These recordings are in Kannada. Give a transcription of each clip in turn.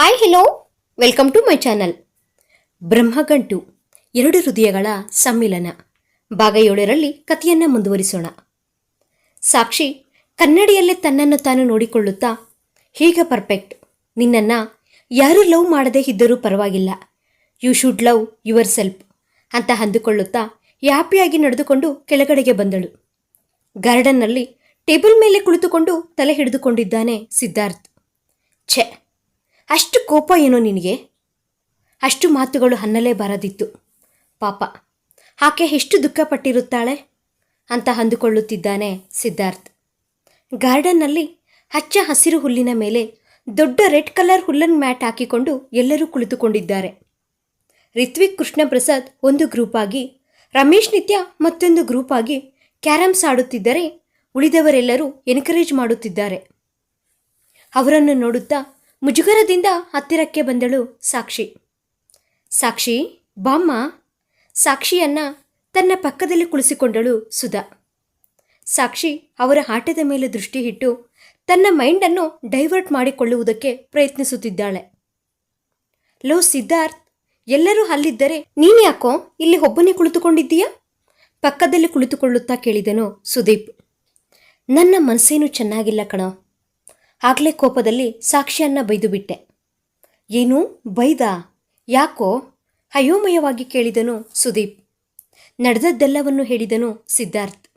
Hi hello welcome to my channel Brahmagantu, ಎರಡು ಹೃದಯಗಳ ಸಮ್ಮಿಲನ. ಭಾಗ ಏಳರಲ್ಲಿ ಕಥೆಯನ್ನು ಮುಂದುವರಿಸೋಣ. ಸಾಕ್ಷಿ, ಕನ್ನಡಿಯಲ್ಲೇ ತನ್ನನ್ನು ತಾನು ನೋಡಿಕೊಳ್ಳುತ್ತಾ, ಹೀಗೆ ಪರ್ಫೆಕ್ಟ್ ನಿನ್ನನ್ನು ಯಾರೂ ಲವ್ ಮಾಡದೇ ಇದ್ದರೂ ಪರವಾಗಿಲ್ಲ. You should love yourself ಅಂತ ಅಂದುಕೊಳ್ಳುತ್ತಾ ಹ್ಯಾಪಿಯಾಗಿ ನಡೆದುಕೊಂಡು ಕೆಳಗಡೆಗೆ ಬಂದಳು. ಗಾರ್ಡನ್ನಲ್ಲಿ ಟೇಬಲ್ ಮೇಲೆ ಕುಳಿತುಕೊಂಡು ತಲೆ ಹಿಡಿದುಕೊಂಡಿದ್ದಾನೆ ಸಿದ್ಧಾರ್ಥ್. ಛೆ ಅಷ್ಟು ಕೋಪ ಏನೋ ನಿನಗೆ? ಅಷ್ಟು ಮಾತುಗಳು ಹನ್ನಲೇ ಬರದಿತ್ತು. ಪಾಪ, ಆಕೆ ಎಷ್ಟು ದುಃಖಪಟ್ಟಿರುತ್ತಾಳೆ? ಅಂತ ಅಂದುಕೊಳ್ಳುತ್ತಿದ್ದಾನೆ ಸಿದ್ಧಾರ್ಥ್. ಗಾರ್ಡನ್ನಲ್ಲಿ ಹಚ್ಚ ಹಸಿರು ಹುಲ್ಲಿನ ಮೇಲೆ ದೊಡ್ಡ ರೆಡ್ ಕಲರ್ ಹುಲ್ಲನ್ ಮ್ಯಾಟ್ ಹಾಕಿಕೊಂಡು ಎಲ್ಲರೂ ಕುಳಿತುಕೊಂಡಿದ್ದಾರೆ. ರಿತ್ವಿಕ್ ಕೃಷ್ಣ ಪ್ರಸಾದ್ ಒಂದು ಗ್ರೂಪ್ ಆಗಿ, ರಮೇಶ್ ನಿತ್ಯ ಮತ್ತೊಂದು ಗ್ರೂಪ್ ಆಗಿ ಕ್ಯಾರಮ್ಸ್ ಆಡುತ್ತಿದ್ದರೆ ಉಳಿದವರೆಲ್ಲರೂ ಎನ್ಕರೇಜ್ ಮಾಡುತ್ತಿದ್ದಾರೆ. ಅವರನ್ನು ನೋಡುತ್ತಾ ಮುಜುಗರದಿಂದ ಹತ್ತಿರಕ್ಕೆ ಬಂದಳು ಸಾಕ್ಷಿ. ಸಾಕ್ಷಿ, ಬಾಮ್ಮ. ಸಾಕ್ಷಿಯನ್ನ ತನ್ನ ಪಕ್ಕದಲ್ಲಿ ಕುಳಿಸಿಕೊಂಡಳು ಸುಧಾ. ಸಾಕ್ಷಿ ಅವರ ಆಟದ ಮೇಲೆ ದೃಷ್ಟಿ ಇಟ್ಟು ತನ್ನ ಮೈಂಡನ್ನು ಡೈವರ್ಟ್ ಮಾಡಿಕೊಳ್ಳುವುದಕ್ಕೆ ಪ್ರಯತ್ನಿಸುತ್ತಿದ್ದಾಳೆ. ಲೋ ಸಿದ್ಧಾರ್ಥ್, ಎಲ್ಲರೂ ಅಲ್ಲಿದ್ದರೆ ನೀನ್ಯಾಕೋ ಇಲ್ಲಿ ಒಬ್ಬನೇ ಕುಳಿತುಕೊಂಡಿದ್ದೀಯಾ? ಪಕ್ಕದಲ್ಲಿ ಕುಳಿತುಕೊಳ್ಳುತ್ತಾ ಕೇಳಿದನು ಸುದೀಪ್. ನನ್ನ ಮನಸ್ಸೇನು ಚೆನ್ನಾಗಿಲ್ಲ ಕಣೋ. ಆಗಲೇ ಕೋಪದಲ್ಲಿ ಸಾಕ್ಷಿಯನ್ನ ಬೈದು ಬಿಟ್ಟೆ. ಏನು? ಬೈದ? ಯಾಕೋ? ಅಯೋಮಯವಾಗಿ ಕೇಳಿದನು ಸುದೀಪ್. ನಡೆದದ್ದೆಲ್ಲವನ್ನು ಹೇಳಿದನು ಸಿದ್ಧಾರ್ಥ್.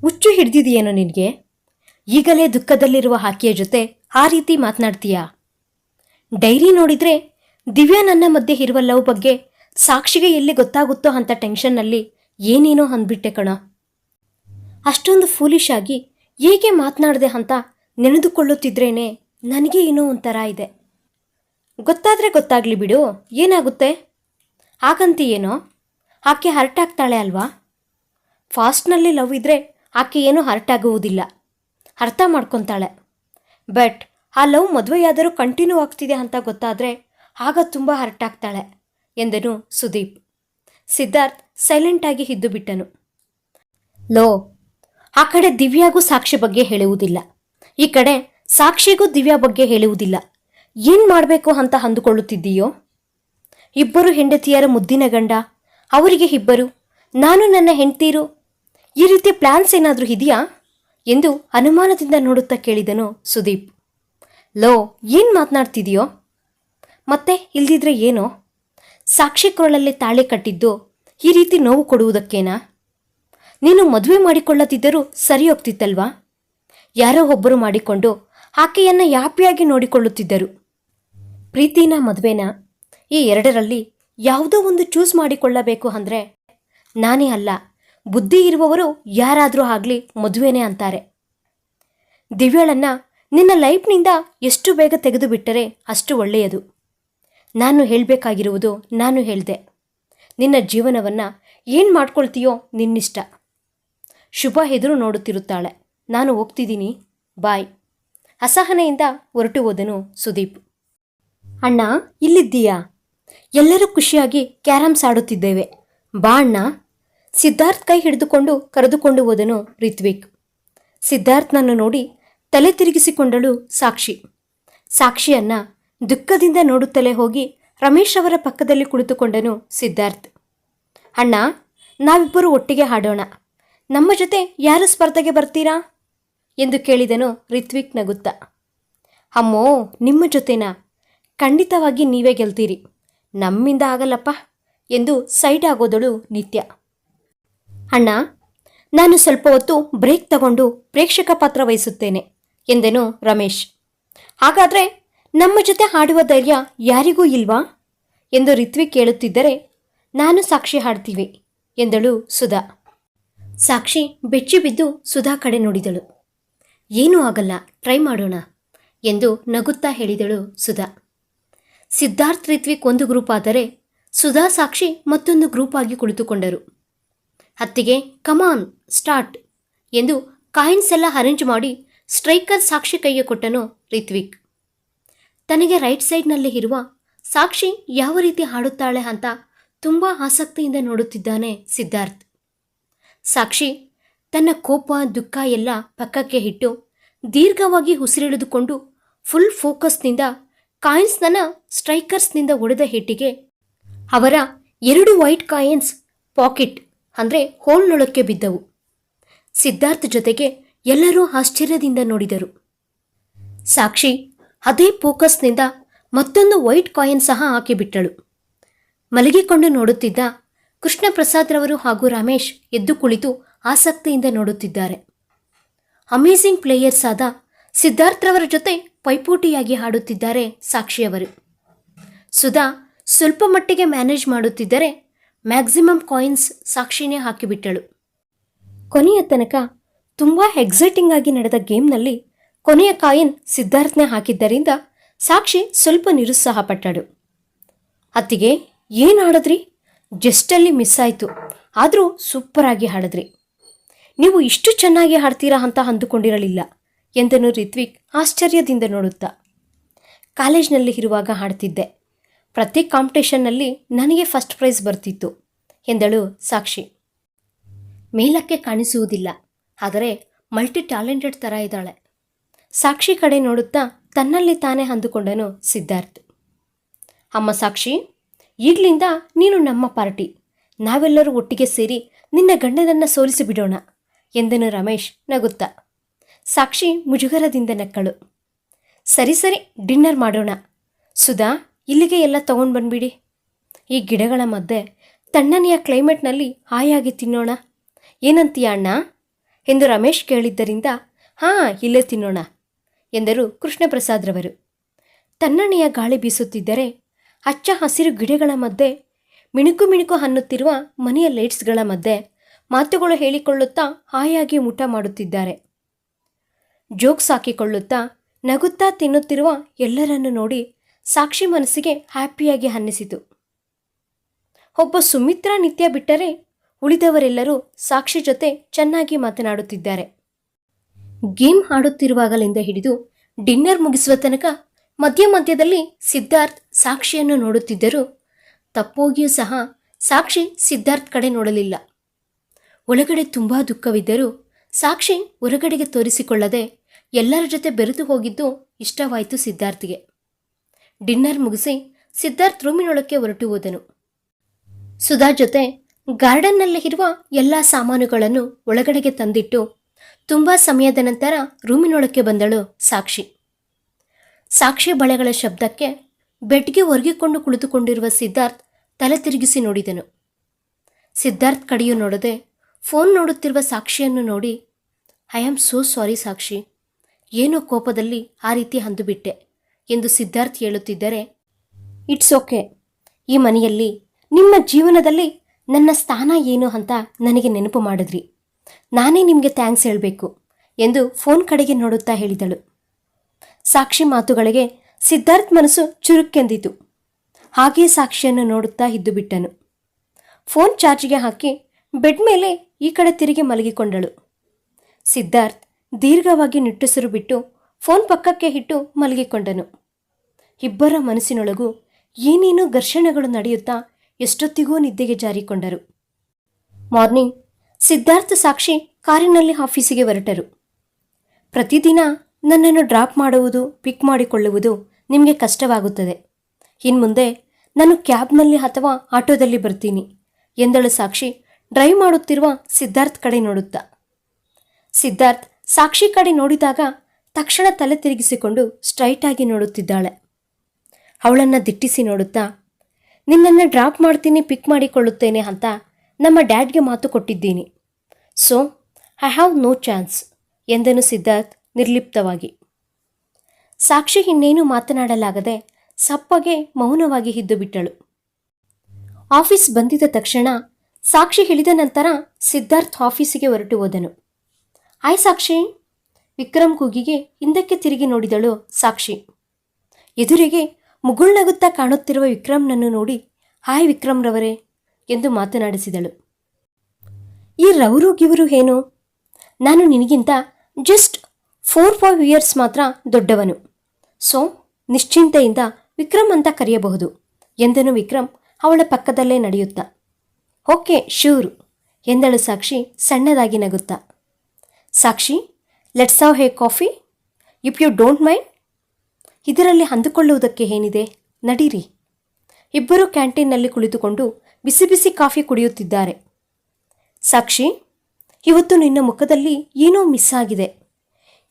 ಹುಚ್ಚು ಹಿಡಿದಿದೆಯೇನೋ ನಿನಗೆ? ಈಗಲೇ ದುಃಖದಲ್ಲಿರುವ ಹಾಕಿಯ ಜೊತೆ ಆ ರೀತಿ ಮಾತನಾಡ್ತೀಯಾ? ಡೈರಿ ನೋಡಿದ್ರೆ ದಿವ್ಯಾ ನನ್ನ ಮಧ್ಯೆ ಇರುವ ಲವ್ ಬಗ್ಗೆ ಸಾಕ್ಷಿಗೆ ಎಲ್ಲಿ ಗೊತ್ತಾಗುತ್ತೋ ಅಂತ ಟೆನ್ಷನ್ನಲ್ಲಿ ಏನೇನೋ ಅಂದ್ಬಿಟ್ಟೆ ಕಣ. ಅಷ್ಟೊಂದು ಫೂಲಿಶ್ ಆಗಿ ಹೇಗೆ ಮಾತನಾಡಿದೆ ಅಂತ ನೆನೆದುಕೊಳ್ಳುತ್ತಿದ್ರೇನೆ ನನಗೆ ಏನೋ ಒಂಥರ ಇದೆ. ಗೊತ್ತಾದರೆ ಗೊತ್ತಾಗ್ಲಿ ಬಿಡು, ಏನಾಗುತ್ತೆ? ಹಾಗಂತೀಯೇನೋ ಆಕೆ ಹರ್ಟ್ ಆಗ್ತಾಳೆ ಅಲ್ವಾ? ಫಾಸ್ಟ್ನಲ್ಲಿ ಲವ್ ಇದ್ದರೆ ಆಕೆ ಏನೂ ಹರ್ಟ್ ಆಗುವುದಿಲ್ಲ ಅರ್ಥ ಮಾಡ್ಕೊತಾಳೆ. ಬಟ್ ಆ ಲವ್ ಮದುವೆಯಾದರೂ ಕಂಟಿನ್ಯೂ ಆಗ್ತಿದೆ ಅಂತ ಗೊತ್ತಾದರೆ ಆಗ ತುಂಬ ಹರ್ಟ್ ಆಗ್ತಾಳೆ ಎಂದನು ಸುದೀಪ್. ಸಿದ್ಧಾರ್ಥ್ ಸೈಲೆಂಟಾಗಿ ಇದ್ದು ಬಿಟ್ಟನು. ಲೋ, ಆ ಕಡೆ ದಿವ್ಯಾಗೂ ಸಾಕ್ಷಿ ಬಗ್ಗೆ ಹೇಳುವುದಿಲ್ಲ. ಈ ಕಡೆ ಸಾಕ್ಷಿಗೂ ದಿವ್ಯಾ ಬಗ್ಗೆ ಹೇಳುವುದಿಲ್ಲ. ಏನು ಮಾಡಬೇಕು ಅಂತ ಅಂದುಕೊಳ್ಳುತ್ತಿದ್ದೀಯೋ? ಇಬ್ಬರು ಹೆಂಡತಿಯರ ಮುದ್ದಿನ ಗಂಡ, ಅವರಿಗೆ ಇಬ್ಬರು, ನಾನು ನನ್ನ ಹೆಂಡತೀರು, ಈ ರೀತಿ ಪ್ಲಾನ್ಸ್ ಏನಾದರೂ ಇದೆಯಾ? ಎಂದು ಅನುಮಾನದಿಂದ ನೋಡುತ್ತಾ ಕೇಳಿದನು ಸುದೀಪ್. ಲೋ, ಏನು ಮಾತನಾಡ್ತಿದೆಯೋ ಮತ್ತೆ ಇಲ್ದಿದ್ರೆ ಏನೋ? ಸಾಕ್ಷಿ ಕೊರಳಲ್ಲಿ ತಾಳೆ ಕಟ್ಟಿದ್ದು ಈ ರೀತಿ ನೋವು ಕೊಡುವುದಕ್ಕೇನಾ? ನೀನು ಮದುವೆ ಮಾಡಿಕೊಳ್ಳದಿದ್ದರೂ ಸರಿ ಹೋಗ್ತಿತ್ತಲ್ವಾ? ಯಾರೋ ಒಬ್ಬರು ಮಾಡಿಕೊಂಡು ಆಕೆಯನ್ನು ಯಾಪಿಯಾಗಿ ನೋಡಿಕೊಳ್ಳುತ್ತಿದ್ದರು. ಪ್ರೀತಿನ ಮದುವೆನ ಈ ಎರಡರಲ್ಲಿ ಯಾವುದೋ ಒಂದು ಚೂಸ್ ಮಾಡಿಕೊಳ್ಳಬೇಕು ಅಂದರೆ ನಾನೇ ಅಲ್ಲ, ಬುದ್ಧಿ ಇರುವವರು ಯಾರಾದರೂ ಆಗಲಿ ಮದುವೆನೇ ಅಂತಾರೆ. ದಿವ್ಯಾಳನ್ನ ನಿನ್ನ ಲೈಫ್ನಿಂದ ಎಷ್ಟು ಬೇಗ ತೆಗೆದು ಬಿಟ್ಟರೆ ಅಷ್ಟು ಒಳ್ಳೆಯದು. ನಾನು ಹೇಳಬೇಕಾಗಿರುವುದು ನಾನು ಹೇಳಿದೆ. ನಿನ್ನ ಜೀವನವನ್ನು ಏನು ಮಾಡ್ಕೊಳ್ತೀಯೋ ನಿನ್ನಿಷ್ಟ. ಶುಭ ಎದುರು ನೋಡುತ್ತಿರುತ್ತಾಳೆ. ನಾನು ಹೋಗ್ತಿದ್ದೀನಿ. ಬಾಯ್. ಅಸಹನೆಯಿಂದ ಹೊರಟು ಹೋದನು ಸುದೀಪ್. ಅಣ್ಣ, ಇಲ್ಲಿದ್ದೀಯಾ? ಎಲ್ಲರೂ ಖುಷಿಯಾಗಿ ಕ್ಯಾರಮ್ಸ್ ಆಡುತ್ತಿದ್ದೇವೆ. ಬಾ ಅಣ್ಣ. ಸಿದ್ಧಾರ್ಥ್ ಕೈ ಹಿಡಿದುಕೊಂಡು ಕರೆದುಕೊಂಡು ಹೋದನು ರಿತ್ವಿಕ್. ಸಿದ್ಧಾರ್ಥ್ನನ್ನು ನೋಡಿ ತಲೆ ತಿರುಗಿಸಿಕೊಂಡಳು ಸಾಕ್ಷಿ. ಸಾಕ್ಷಿಯನ್ನ ದುಃಖದಿಂದ ನೋಡುತ್ತಲೇ ಹೋಗಿ ರಮೇಶ್ ಅವರ ಪಕ್ಕದಲ್ಲಿ ಕುಳಿತುಕೊಂಡನು ಸಿದ್ಧಾರ್ಥ್. ಅಣ್ಣ, ನಾವಿಬ್ಬರು ಒಟ್ಟಿಗೆ ಹಾಡೋಣ. ನಮ್ಮ ಜೊತೆ ಯಾರು ಸ್ಪರ್ಧೆಗೆ ಬರ್ತೀರಾ? ಎಂದು ಕೇಳಿದನು ರಿತ್ವಿಕ್ ನಗುತ್ತ. ಅಮ್ಮೋ, ನಿಮ್ಮ ಜೊತೆನಾ? ಖಂಡಿತವಾಗಿ ನೀವೇ ಗೆಲ್ತೀರಿ. ನಮ್ಮಿಂದ ಆಗಲ್ಲಪ್ಪ ಎಂದು ಸೈಡ್ ಆಗೋದಳು ನಿತ್ಯ. ಅಣ್ಣ, ನಾನು ಸ್ವಲ್ಪ ಹೊತ್ತು ಬ್ರೇಕ್ ತಗೊಂಡು ಪ್ರೇಕ್ಷಕ ಪಾತ್ರ ವಹಿಸುತ್ತೇನೆ ಎಂದೆನು ರಮೇಶ್. ಹಾಗಾದರೆ ನಮ್ಮ ಜೊತೆ ಹಾಡುವ ಧೈರ್ಯ ಯಾರಿಗೂ ಇಲ್ವಾ? ಎಂದು ರಿತ್ವಿಕ್ ಕೇಳುತ್ತಿದ್ದರೆ, ನಾನು ಸಾಕ್ಷಿ ಹಾಡ್ತೀವಿ ಎಂದಳು ಸುಧಾ. ಸಾಕ್ಷಿ ಬೆಚ್ಚಿ ಬಿದ್ದು ಸುಧಾ ಕಡೆ ನೋಡಿದಳು. ಏನೂ ಆಗಲ್ಲ, ಟ್ರೈ ಮಾಡೋಣ ಎಂದು ನಗುತ್ತಾ ಹೇಳಿದಳು ಸುಧಾ. ಸಿದ್ಧಾರ್ಥ್ ರಿತ್ವಿಕ್ ಒಂದು ಗ್ರೂಪ್ ಆದರೆ ಸುಧಾ ಸಾಕ್ಷಿ ಮತ್ತೊಂದು ಗ್ರೂಪ್ ಆಗಿ ಕುಳಿತುಕೊಂಡರು. ಹತ್ತಿಗೆ ಕಮಾನ್ ಸ್ಟಾರ್ಟ್ ಎಂದು ಕಾಯಿನ್ಸ್ ಎಲ್ಲ ಅರೇಂಜ್ ಮಾಡಿ ಸ್ಟ್ರೈಕರ್ ಸಾಕ್ಷಿ ಕೈಗೆ ಕೊಟ್ಟನು ರಿತ್ವಿಕ್. ತನಗೆ ರೈಟ್ ಸೈಡ್ನಲ್ಲಿ ಇರುವ ಸಾಕ್ಷಿ ಯಾವ ರೀತಿ ಹಾಡುತ್ತಾಳೆ ಅಂತ ತುಂಬ ಆಸಕ್ತಿಯಿಂದ ನೋಡುತ್ತಿದ್ದಾನೆ ಸಿದ್ಧಾರ್ಥ್. ಸಾಕ್ಷಿ ತನ್ನ ಕೋಪ, ದುಃಖ ಎಲ್ಲ ಪಕ್ಕಕ್ಕೆ ಇಟ್ಟು ದೀರ್ಘವಾಗಿ ಉಸಿರೆಳೆದುಕೊಂಡು ಫುಲ್ ಫೋಕಸ್ನಿಂದ ಕಾಯಿನ್ಸ್ನ ಸ್ಟ್ರೈಕರ್ಸ್ನಿಂದ ಹೊಡೆದ ಹಿಟ್ಟಿಗೆ ಅವರ ಎರಡು ವೈಟ್ ಕಾಯಿನ್ಸ್ ಪಾಕೆಟ್ ಅಂದರೆ ಹೋಲ್ನೊಳಕ್ಕೆ ಬಿದ್ದವು. ಸಿದ್ಧಾರ್ಥ್ ಜೊತೆಗೆ ಎಲ್ಲರೂ ಆಶ್ಚರ್ಯದಿಂದ ನೋಡಿದರು. ಸಾಕ್ಷಿ ಅದೇ ಫೋಕಸ್ನಿಂದ ಮತ್ತೊಂದು ವೈಟ್ ಕಾಯಿನ್ ಸಹ ಹಾಕಿಬಿಟ್ಟಳು. ಮಲಗಿಕೊಂಡು ನೋಡುತ್ತಿದ್ದ ಕೃಷ್ಣ ಪ್ರಸಾದ್ರವರು ಹಾಗೂ ರಮೇಶ್ ಎದ್ದು ಕುಳಿತು ಆಸಕ್ತಿಯಿಂದ ನೋಡುತ್ತಿದ್ದಾರೆ. ಅಮೇಸಿಂಗ್ ಪ್ಲೇಯರ್ಸ್ ಆದ ಸಿದ್ಧಾರ್ಥ್ರವರ ಜೊತೆ ಪೈಪೋಟಿಯಾಗಿ ಹಾಡುತ್ತಿದ್ದಾರೆ ಸಾಕ್ಷಿಯವರು ಸುಧಾ ಸ್ವಲ್ಪ ಮಟ್ಟಿಗೆ ಮ್ಯಾನೇಜ್ ಮಾಡುತ್ತಿದ್ದರೆ ಮ್ಯಾಕ್ಸಿಮಮ್ ಕಾಯಿನ್ಸ್ ಸಾಕ್ಷಿನೇ ಹಾಕಿಬಿಟ್ಟಳು. ಕೊನೆಯ ತನಕ ತುಂಬ ಎಕ್ಸೈಟಿಂಗ್ ಆಗಿ ನಡೆದ ಗೇಮ್ನಲ್ಲಿ ಕೊನೆಯ ಕಾಯಿನ್ ಸಿದ್ಧಾರ್ಥನೇ ಹಾಕಿದ್ದರಿಂದ ಸಾಕ್ಷಿ ಸ್ವಲ್ಪ ನಿರುತ್ಸಾಹಪಟ್ಟಳು. ಅತ್ತಿಗೆ, ಏನು ಆಡಿದ್ರಿ ಜಸ್ಟಲ್ಲಿ ಮಿಸ್ ಆಯಿತು. ಆದರೂ ಸೂಪರಾಗಿ ಹಾಡಿದ್ರಿ. ನೀವು ಇಷ್ಟು ಚೆನ್ನಾಗಿ ಹಾಡ್ತೀರಾ ಅಂತ ಅಂದುಕೊಂಡಿರಲಿಲ್ಲ ಎಂದನು ರಿತ್ವಿಕ್ ಆಶ್ಚರ್ಯದಿಂದ ನೋಡುತ್ತಾ. ಕಾಲೇಜ್ನಲ್ಲಿ ಇರುವಾಗ ಹಾಡ್ತಿದ್ದೆ. ಪ್ರತಿ ಕಾಂಪಿಟೇಷನ್ನಲ್ಲಿ ನನಗೆ ಫಸ್ಟ್ ಪ್ರೈಸ್ ಬರ್ತಿತ್ತು ಎಂದಳು ಸಾಕ್ಷಿ. ಮೇಲಕ್ಕೆ ಕಾಣಿಸುವುದಿಲ್ಲ, ಆದರೆ ಮಲ್ಟಿ ಟ್ಯಾಲೆಂಟೆಡ್ ಥರ ಇದ್ದಾಳೆ. ಸಾಕ್ಷಿ ಕಡೆ ನೋಡುತ್ತಾ ತನ್ನಲ್ಲಿ ತಾನೇ ಅಂದುಕೊಂಡನು ಸಿದ್ಧಾರ್ಥ್. ಅಮ್ಮ ಸಾಕ್ಷಿ, ಈಗಲಿಂದ ನೀನು ನಮ್ಮ ಪಾರ್ಟಿ. ನಾವೆಲ್ಲರೂ ಒಟ್ಟಿಗೆ ಸೇರಿ ನಿನ್ನ ಗಂಡನನ್ನು ಸೋಲಿಸಿ ಬಿಡೋಣ. ಎಂದನು ರಮೇಶ್ ನಗುತ್ತಾ. ಸಾಕ್ಷಿ ಮುಜುಗರದಿಂದ ನಕ್ಕಳು. ಸರಿ ಸರಿ, ಡಿನ್ನರ್ ಮಾಡೋಣ. ಸುಧಾ, ಇಲ್ಲಿಗೆ ಎಲ್ಲ ತಗೊಂಡು ಬಂದ್ಬಿಡಿ. ಈ ಗಿಡಗಳ ಮಧ್ಯೆ ತಣ್ಣನೆಯ ಕ್ಲೈಮೇಟ್ನಲ್ಲಿ ಹಾಯಾಗಿ ತಿನ್ನೋಣ. ಏನಂತೀಯ ಅಣ್ಣ? ಎಂದು ರಮೇಶ್ ಕೇಳಿದ್ದರಿಂದ, ಹಾಂ, ಇಲ್ಲೇ ತಿನ್ನೋಣ ಎಂದರು ಕೃಷ್ಣಪ್ರಸಾದ್ರವರು ತಣ್ಣನೆಯ ಗಾಳಿ ಬೀಸುತ್ತಿದ್ದರೆ ಹಚ್ಚ ಹಸಿರು ಗಿಡಗಳ ಮಧ್ಯೆ ಮಿಣುಕು ಮಿಣುಕು ಅನ್ನುತ್ತಿರುವ ಮನೆಯ ಲೈಟ್ಸ್ಗಳ ಮಧ್ಯೆ ಮಾತುಗಳು ಹೇಳಿಕೊಳ್ಳುತ್ತಾ ಹಾಯಾಗಿ ಊಟ ಮಾಡುತ್ತಿದ್ದಾರೆ. ಜೋಕ್ಸ್ ಹಾಕಿಕೊಳ್ಳುತ್ತಾ ನಗುತ್ತಾ ತಿನ್ನುತ್ತಿರುವ ಎಲ್ಲರನ್ನು ನೋಡಿ ಸಾಕ್ಷಿ ಮನಸ್ಸಿಗೆ ಹ್ಯಾಪಿಯಾಗಿ ಅನ್ನಿಸಿತು. ಒಬ್ಬ ಸುಮಿತ್ರ ನಿತ್ಯ ಬಿಟ್ಟರೆ ಉಳಿದವರೆಲ್ಲರೂ ಸಾಕ್ಷಿ ಜೊತೆ ಚೆನ್ನಾಗಿ ಮಾತನಾಡುತ್ತಿದ್ದಾರೆ. ಗೇಮ್ ಆಡುತ್ತಿರುವಾಗಲಿಂದ ಹಿಡಿದು ಡಿನ್ನರ್ ಮುಗಿಸುವ ತನಕ ಮಧ್ಯ ಮಧ್ಯದಲ್ಲಿ ಸಿದ್ಧಾರ್ಥ್ ಸಾಕ್ಷಿಯನ್ನು ನೋಡುತ್ತಿದ್ದರೂ ತಪ್ಪೋಗಿಯೂ ಸಹ ಸಾಕ್ಷಿ ಸಿದ್ಧಾರ್ಥ್ ಕಡೆ ನೋಡಲಿಲ್ಲ. ಒಳಗಡೆ ತುಂಬಾ ದುಃಖವಿದ್ದರೂ ಸಾಕ್ಷಿ ಹೊರಗಡೆಗೆ ತೋರಿಸಿಕೊಳ್ಳದೆ ಎಲ್ಲರ ಜೊತೆ ಬೆರೆತು ಹೋಗಿದ್ದು ಇಷ್ಟವಾಯಿತು ಸಿದ್ಧಾರ್ಥಿಗೆ. ಡಿನ್ನರ್ ಮುಗಿಸಿ ಸಿದ್ಧಾರ್ಥ್ ರೂಮಿನೊಳಕ್ಕೆ ಹೊರಟು ಹೋದನು. ಸುಧಾ ಜೊತೆ ಗಾರ್ಡನ್ನಲ್ಲಿ ಇರುವ ಎಲ್ಲ ಸಾಮಾನುಗಳನ್ನು ಒಳಗಡೆಗೆ ತಂದಿಟ್ಟು ತುಂಬ ಸಮಯದ ನಂತರ ರೂಮಿನೊಳಕ್ಕೆ ಬಂದಳು ಸಾಕ್ಷಿ. ಸಾಕ್ಷಿ ಬಳೆಗಳ ಶಬ್ದಕ್ಕೆ ಬೆಡ್ಗೆ ಒರಗಿಕೊಂಡು ಕುಳಿತುಕೊಂಡಿರುವ ಸಿದ್ಧಾರ್ಥ್ ತಲೆ ತಿರುಗಿಸಿ ನೋಡಿದನು. ಸಿದ್ಧಾರ್ಥ್ ಕಡೆಯೂ ನೋಡದೆ ಫೋನ್ ನೋಡುತ್ತಿರುವ ಸಾಕ್ಷಿಯನ್ನು ನೋಡಿ, I am so sorry Sakshi. ಏನೋ ಕೋಪದಲ್ಲಿ ಆ ರೀತಿ ಅಂದುಬಿಟ್ಟೆ ಎಂದು ಸಿದ್ಧಾರ್ಥ್ ಹೇಳುತ್ತಿದ್ದರೆ, ಇಟ್ಸ್ ಓಕೆ. ಈ ಮನೆಯಲ್ಲಿ, ನಿಮ್ಮ ಜೀವನದಲ್ಲಿ ನನ್ನ ಸ್ಥಾನ ಏನು ಅಂತ ನನಗೆ ನೆನಪು ಮಾಡಿದ್ರಿ. ನಾನೇ ನಿಮಗೆ ಥ್ಯಾಂಕ್ಸ್ ಹೇಳಬೇಕು ಎಂದು ಫೋನ್ ಕಡೆಗೆ ನೋಡುತ್ತಾ ಹೇಳಿದಳು. ಸಾಕ್ಷಿ ಮಾತುಗಳಿಗೆ ಸಿದ್ಧಾರ್ಥ್ ಮನಸ್ಸು ಚುರುಕೆಂದಿತು ಹಾಗೆಯೇ ಸಾಕ್ಷಿಯನ್ನು ನೋಡುತ್ತಾ ಇದ್ದುಬಿಟ್ಟನು. ಫೋನ್ ಚಾರ್ಜಿಗೆ ಹಾಕಿ ಬೆಡ್ ಮೇಲೆ ಈ ಕಡೆ ತಿರುಗಿ ಮಲಗಿಕೊಂಡಳು. ಸಿದ್ಧಾರ್ಥ್ ದೀರ್ಘವಾಗಿ ನಿಟ್ಟುಸಿರು ಬಿಟ್ಟು ಫೋನ್ ಪಕ್ಕಕ್ಕೆ ಇಟ್ಟು ಮಲಗಿಕೊಂಡನು. ಇಬ್ಬರ ಮನಸ್ಸಿನೊಳಗೂ ಏನೇನೋ ಘರ್ಷಣೆಗಳು ನಡೆಯುತ್ತಾ ಎಷ್ಟೊತ್ತಿಗೂ ನಿದ್ದೆಗೆ ಜಾರಿಕೊಂಡರು. ಮಾರ್ನಿಂಗ್ ಸಿದ್ಧಾರ್ಥ ಸಾಕ್ಷಿ ಕಾರಿನಲ್ಲಿ ಆಫೀಸಿಗೆ ಹೊರಟರು. ಪ್ರತಿದಿನ ನನ್ನನ್ನು ಡ್ರಾಪ್ ಮಾಡುವುದು, ಪಿಕ್ ಮಾಡಿಕೊಳ್ಳುವುದು ನಿಮಗೆ ಕಷ್ಟವಾಗುತ್ತದೆ. ಇನ್ಮುಂದೆ ನಾನು ಕ್ಯಾಬ್ನಲ್ಲಿ ಅಥವಾ ಆಟೋದಲ್ಲಿ ಬರ್ತೀನಿ ಎಂದಳು ಸಾಕ್ಷಿ ಡ್ರೈವ್ ಮಾಡುತ್ತಿರುವ ಸಿದ್ಧಾರ್ಥ್ ಕಡೆ ನೋಡುತ್ತಾ. ಸಿದ್ಧಾರ್ಥ್ ಸಾಕ್ಷಿ ಕಡೆ ನೋಡಿದಾಗ ತಕ್ಷಣ ತಲೆ ತಿರುಗಿಸಿಕೊಂಡು ಸ್ಟ್ರೈಟ್ ಆಗಿ ನೋಡುತ್ತಿದ್ದಾಳೆ. ಅವಳನ್ನು ದಿಟ್ಟಿಸಿ ನೋಡುತ್ತಾ, ನಿನ್ನನ್ನು ಡ್ರಾಪ್ ಮಾಡ್ತೀನಿ, ಪಿಕ್ ಮಾಡಿಕೊಳ್ಳುತ್ತೇನೆ ಅಂತ ನಮ್ಮ ಡ್ಯಾಡ್ಗೆ ಮಾತು ಕೊಟ್ಟಿದ್ದೀನಿ. So, I have no chance ಎಂದನು ಸಿದ್ಧಾರ್ಥ್ ನಿರ್ಲಿಪ್ತವಾಗಿ. ಸಾಕ್ಷಿ ಇನ್ನೇನು ಮಾತನಾಡಲಾಗದೆ ಸಪ್ಪಗೆ ಮೌನವಾಗಿ ಇದ್ದು ಬಿಟ್ಟಳು. ಆಫೀಸ್ ಬಂದಿದ ತಕ್ಷಣ ಸಾಕ್ಷಿ ಹೇಳಿದ ನಂತರ ಸಿದ್ಧಾರ್ಥ್ ಆಫೀಸಿಗೆ ಹೊರಟು ಹೋದನು. ಆಯ್ ಸಾಕ್ಷಿ! ವಿಕ್ರಮ್ ಕೂಗಿಗೆ ಹಿಂದಕ್ಕೆ ತಿರುಗಿ ನೋಡಿದಳು ಸಾಕ್ಷಿ. ಎದುರಿಗೆ ಮುಗುಳ್ನಗುತ್ತಾ ಕಾಣುತ್ತಿರುವ ವಿಕ್ರಮ್ನನ್ನು ನೋಡಿ, ಹಾಯ್ ವಿಕ್ರಮ್ರವರೇ ಎಂದು ಮಾತನಾಡಿಸಿದಳು. ಈ ರವರು ಗಿವರು ಏನು? ನಾನು ನಿನಗಿಂತ ಜಸ್ಟ್ ಫೋರ್ ಫೈವ್ ಇಯರ್ಸ್ ಮಾತ್ರ ದೊಡ್ಡವನು. ಸೊ, ನಿಶ್ಚಿಂತೆಯಿಂದ ವಿಕ್ರಮ್ ಅಂತ ಕರೆಯಬಹುದು ಎಂದನು ವಿಕ್ರಮ್ ಅವಳ ಪಕ್ಕದಲ್ಲೇ ನಡೆಯುತ್ತಾ. ಓಕೆ, ಶೂರು ಎಂದಳು ಸಾಕ್ಷಿ ಸಣ್ಣದಾಗಿ ನಗುತ್ತಾ. Sakshi let's have a coffee if you don't mind ಇದರಲ್ಲಿ ಅಂದುಕೊಳ್ಳುವುದಕ್ಕೆ ಏನಿದೆ? ನಡೀರಿ. ಇಬ್ಬರು ಕ್ಯಾಂಟೀನ್ನಲ್ಲಿ ಕುಳಿತುಕೊಂಡು ಬಿಸಿ ಬಿಸಿ ಕಾಫಿ ಕುಡಿಯುತ್ತಿದ್ದಾರೆ. ಸಾಕ್ಷಿ, ಇವತ್ತು ನಿನ್ನ ಮುಖದಲ್ಲಿ ಏನೋ ಮಿಸ್ ಆಗಿದೆ.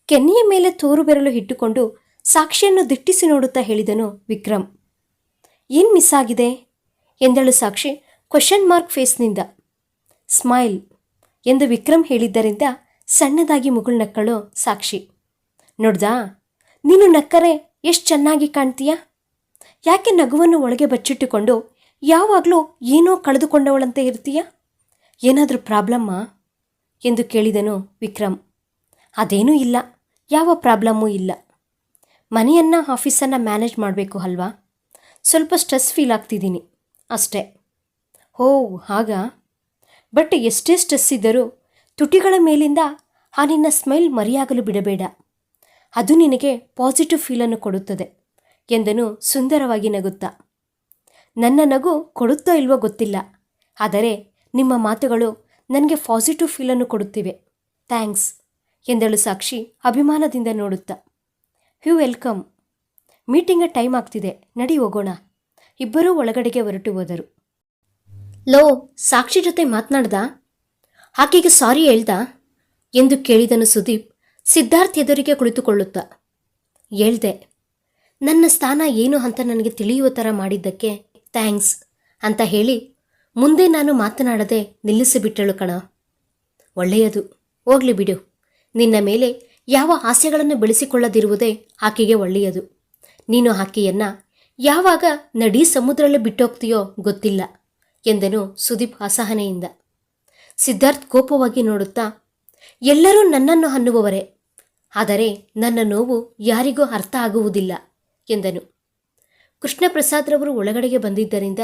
ಕೆನ್ನೆಯ ಮೇಲೆ ತೋರು ಬೆರಳು ಇಟ್ಟುಕೊಂಡು ಸಾಕ್ಷಿಯನ್ನು ದಿಟ್ಟಿಸಿ ನೋಡುತ್ತಾ ಹೇಳಿದನು ವಿಕ್ರಮ್. ಏನು ಮಿಸ್ ಆಗಿದೆ? ಎಂದಳು ಸಾಕ್ಷಿ ಕ್ವಶನ್ ಮಾರ್ಕ್ ಫೇಸ್ನಿಂದ ಸ್ಮೈಲ್ ಎಂದು ವಿಕ್ರಮ್ ಹೇಳಿದ್ದರಿಂದ ಸಣ್ಣದಾಗಿ ಮುಗುಳ್ನಕ್ಕಳು ಸಾಕ್ಷಿ. ನೋಡ್ದಾ, ನೀನು ನಕ್ಕರೆ ಎಷ್ಟು ಚೆನ್ನಾಗಿ ಕಾಣ್ತೀಯ? ಯಾಕೆ ನಗುವನ್ನು ಒಳಗೆ ಬಚ್ಚಿಟ್ಟುಕೊಂಡು ಯಾವಾಗಲೂ ಏನೋ ಕಳೆದುಕೊಂಡವಳಂತೆ ಇರ್ತೀಯ? ಏನಾದರೂ ಪ್ರಾಬ್ಲಮ್ಮಾ? ಎಂದು ಕೇಳಿದನು ವಿಕ್ರಮ್. ಅದೇನೂ ಇಲ್ಲ, ಯಾವ ಪ್ರಾಬ್ಲಮ್ಮೂ ಇಲ್ಲ. ಮನೆಯನ್ನು, ಆಫೀಸನ್ನು ಮ್ಯಾನೇಜ್ ಮಾಡಬೇಕು ಅಲ್ವಾ? ಸ್ವಲ್ಪ ಸ್ಟ್ರೆಸ್ ಫೀಲ್ ಆಗ್ತಿದ್ದೀನಿ. ಅಷ್ಟೇ. ಹೋ ಹಾಗಾ ಬಟ್ ಎಷ್ಟೇ ಸ್ಟ್ರೆಸ್ ಇದ್ದರೂ ತುಟಿಗಳ ಮೇಲಿಂದ ಆ ನಿನ್ನ ಸ್ಮೈಲ್ ಮರೆಯಾಗಲು ಬಿಡಬೇಡ. ಅದು ನಿನಗೆ ಪಾಸಿಟಿವ್ ಫೀಲನ್ನು ಕೊಡುತ್ತದೆ ಎಂದನು ಸುಂದರವಾಗಿ ನಗುತ್ತಾ. ನನ್ನ ನಗು ಕೊಡುತ್ತೋ ಇಲ್ವೋ ಗೊತ್ತಿಲ್ಲ, ಆದರೆ ನಿಮ್ಮ ಮಾತುಗಳು ನನಗೆ ಪಾಸಿಟಿವ್ ಫೀಲನ್ನು ಕೊಡುತ್ತಿವೆ. ಥ್ಯಾಂಕ್ಸ್ ಎಂದಳು ಸಾಕ್ಷಿ ಅಭಿಮಾನದಿಂದ ನೋಡುತ್ತಾ. You welcome. ಮೀಟಿಂಗ ಟೈಮ್ ಆಗ್ತಿದೆ, ನಡಿ ಹೋಗೋಣ. ಇಬ್ಬರೂ ಒಳಗಡೆಗೆ ಹೊರಟು ಹೋದರು. ಲೋ, ಸಾಕ್ಷಿ ಜೊತೆ ಮಾತನಾಡ್ದ? ಆಕೆಗೆ ಸಾರಿ ಹೇಳ್ದ? ಎಂದು ಕೇಳಿದನು ಸುದೀಪ್ ಸಿದ್ಧಾರ್ಥ್ ಎದುರಿಗೆ ಕುಳಿತುಕೊಳ್ಳುತ್ತಾ. ಹೇಳ್ದೆ, ನನ್ನ ಸ್ಥಾನ ಏನು ಅಂತ ನನಗೆ ತಿಳಿಯುವ ಥರ ಮಾಡಿದ್ದಕ್ಕೆ ಥ್ಯಾಂಕ್ಸ್ ಅಂತ ಹೇಳಿ ಮುಂದೆ ನಾನು ಮಾತನಾಡದೆ ನಿಲ್ಲಿಸಿಬಿಟ್ಟಳು ಕಣ. ಒಳ್ಳೆಯದು, ಹೋಗ್ಲಿ ಬಿಡು. ನಿನ್ನ ಮೇಲೆ ಯಾವ ಆಸೆಗಳನ್ನು ಬೆಳೆಸಿಕೊಳ್ಳದಿರುವುದೇ ಆಕೆಗೆ ಒಳ್ಳೆಯದು. ನೀನು ಆಕೆಯನ್ನು ಯಾವಾಗ ನಡೀ ಸಮುದ್ರಲ್ಲೇ ಬಿಟ್ಟೋಗ್ತೀಯೋ ಗೊತ್ತಿಲ್ಲ. ಎಂದನು ಸುದೀಪ್ ಅಸಹನೆಯಿಂದ. ಸಿದ್ಧಾರ್ಥ್ ಕೋಪವಾಗಿ ನೋಡುತ್ತಾ, ಎಲ್ಲರೂ ನನ್ನನ್ನು ಅನ್ನುವವರೇ ಆದರೆ ನನ್ನ ನೋವು ಯಾರಿಗೂ ಅರ್ಥ ಆಗುವುದಿಲ್ಲ ಎಂದನು. ಕೃಷ್ಣಪ್ರಸಾದ್ರವರು ಒಳಗಡೆಗೆ ಬಂದಿದ್ದರಿಂದ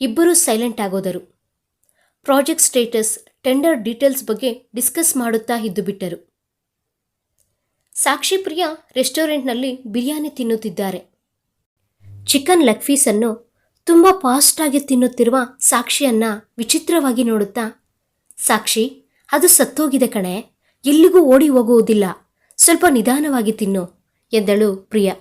ಇಬ್ಬರೂ ಸೈಲೆಂಟ್ ಆಗೋದರು. ಪ್ರಾಜೆಕ್ಟ್ ಸ್ಟೇಟಸ್, ಟೆಂಡರ್ ಡೀಟೇಲ್ಸ್ ಬಗ್ಗೆ ಡಿಸ್ಕಸ್ ಮಾಡುತ್ತಾ ಇದ್ದು ಬಿಟ್ಟರು. ಸಾಕ್ಷಿ ಪ್ರಿಯ ರೆಸ್ಟೋರೆಂಟ್ನಲ್ಲಿ ಬಿರಿಯಾನಿ ತಿನ್ನುತ್ತಿದ್ದಾರೆ. ಚಿಕನ್ ಲೆಗ್ ಪೀಸನ್ನು ತುಂಬ ಫಾಸ್ಟಾಗಿ ತಿನ್ನುತ್ತಿರುವ ಸಾಕ್ಷಿಯನ್ನ ವಿಚಿತ್ರವಾಗಿ ನೋಡುತ್ತಾ, ಸಾಕ್ಷಿ, ಅದು ಸತ್ತೋಗಿದೆ ಕಣೆ. ಎಲ್ಲಿಗೂ ಓಡಿ ಹೋಗುವುದಿಲ್ಲ. ಸ್ವಲ್ಪ ನಿಧಾನವಾಗಿ ತಿನ್ನು, ಎಂದಳು ಪ್ರಿಯ.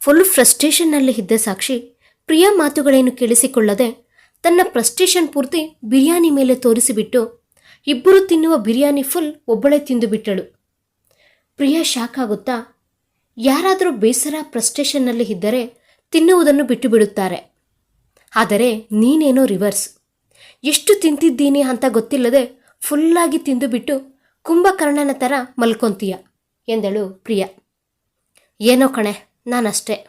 ಫುಲ್ ಫ್ರಸ್ಟ್ರೇಷನ್ನಲ್ಲಿ ಇದ್ದ ಸಾಕ್ಷಿ ಪ್ರಿಯ ಮಾತುಗಳೇನು ಕೇಳಿಸಿಕೊಳ್ಳದೆ ತನ್ನ ಫ್ರಸ್ಟ್ರೇಷನ್ ಪೂರ್ತಿ ಬಿರಿಯಾನಿ ಮೇಲೆ ತೋರಿಸಿಬಿಟ್ಟು, ಇಬ್ಬರು ತಿನ್ನುವ ಬಿರಿಯಾನಿ ಫುಲ್ ಒಬ್ಬಳೇ ತಿಂದು ಬಿಟ್ಟಳು ಪ್ರಿಯ ಶಾಕ್ ಆಗುತ್ತಾ, ಯಾರಾದರೂ ಬೇಸರ ಫ್ರಸ್ಟ್ರೇಷನ್ನಲ್ಲಿ ಇದ್ದರೆ ತಿನ್ನುವುದನ್ನು ಬಿಟ್ಟು ಬಿಡುತ್ತಾರೆ ಆದರೆ ನೀನೇನೋ ರಿವರ್ಸ್ ಎಷ್ಟು ತಿಂತಿದ್ದೀನಿ ಅಂತ ಗೊತ್ತಿಲ್ಲದೆ ಫುಲ್ಲಾಗಿ ತಿಂದುಬಿಟ್ಟು ಕುಂಭಕರ್ಣನ ಥರ ಮಲ್ಕೊಂತೀಯ ಎಂದಳು ಪ್ರಿಯ. ಏನೋ ಕಣೆ, ನಾನಷ್ಟೇ.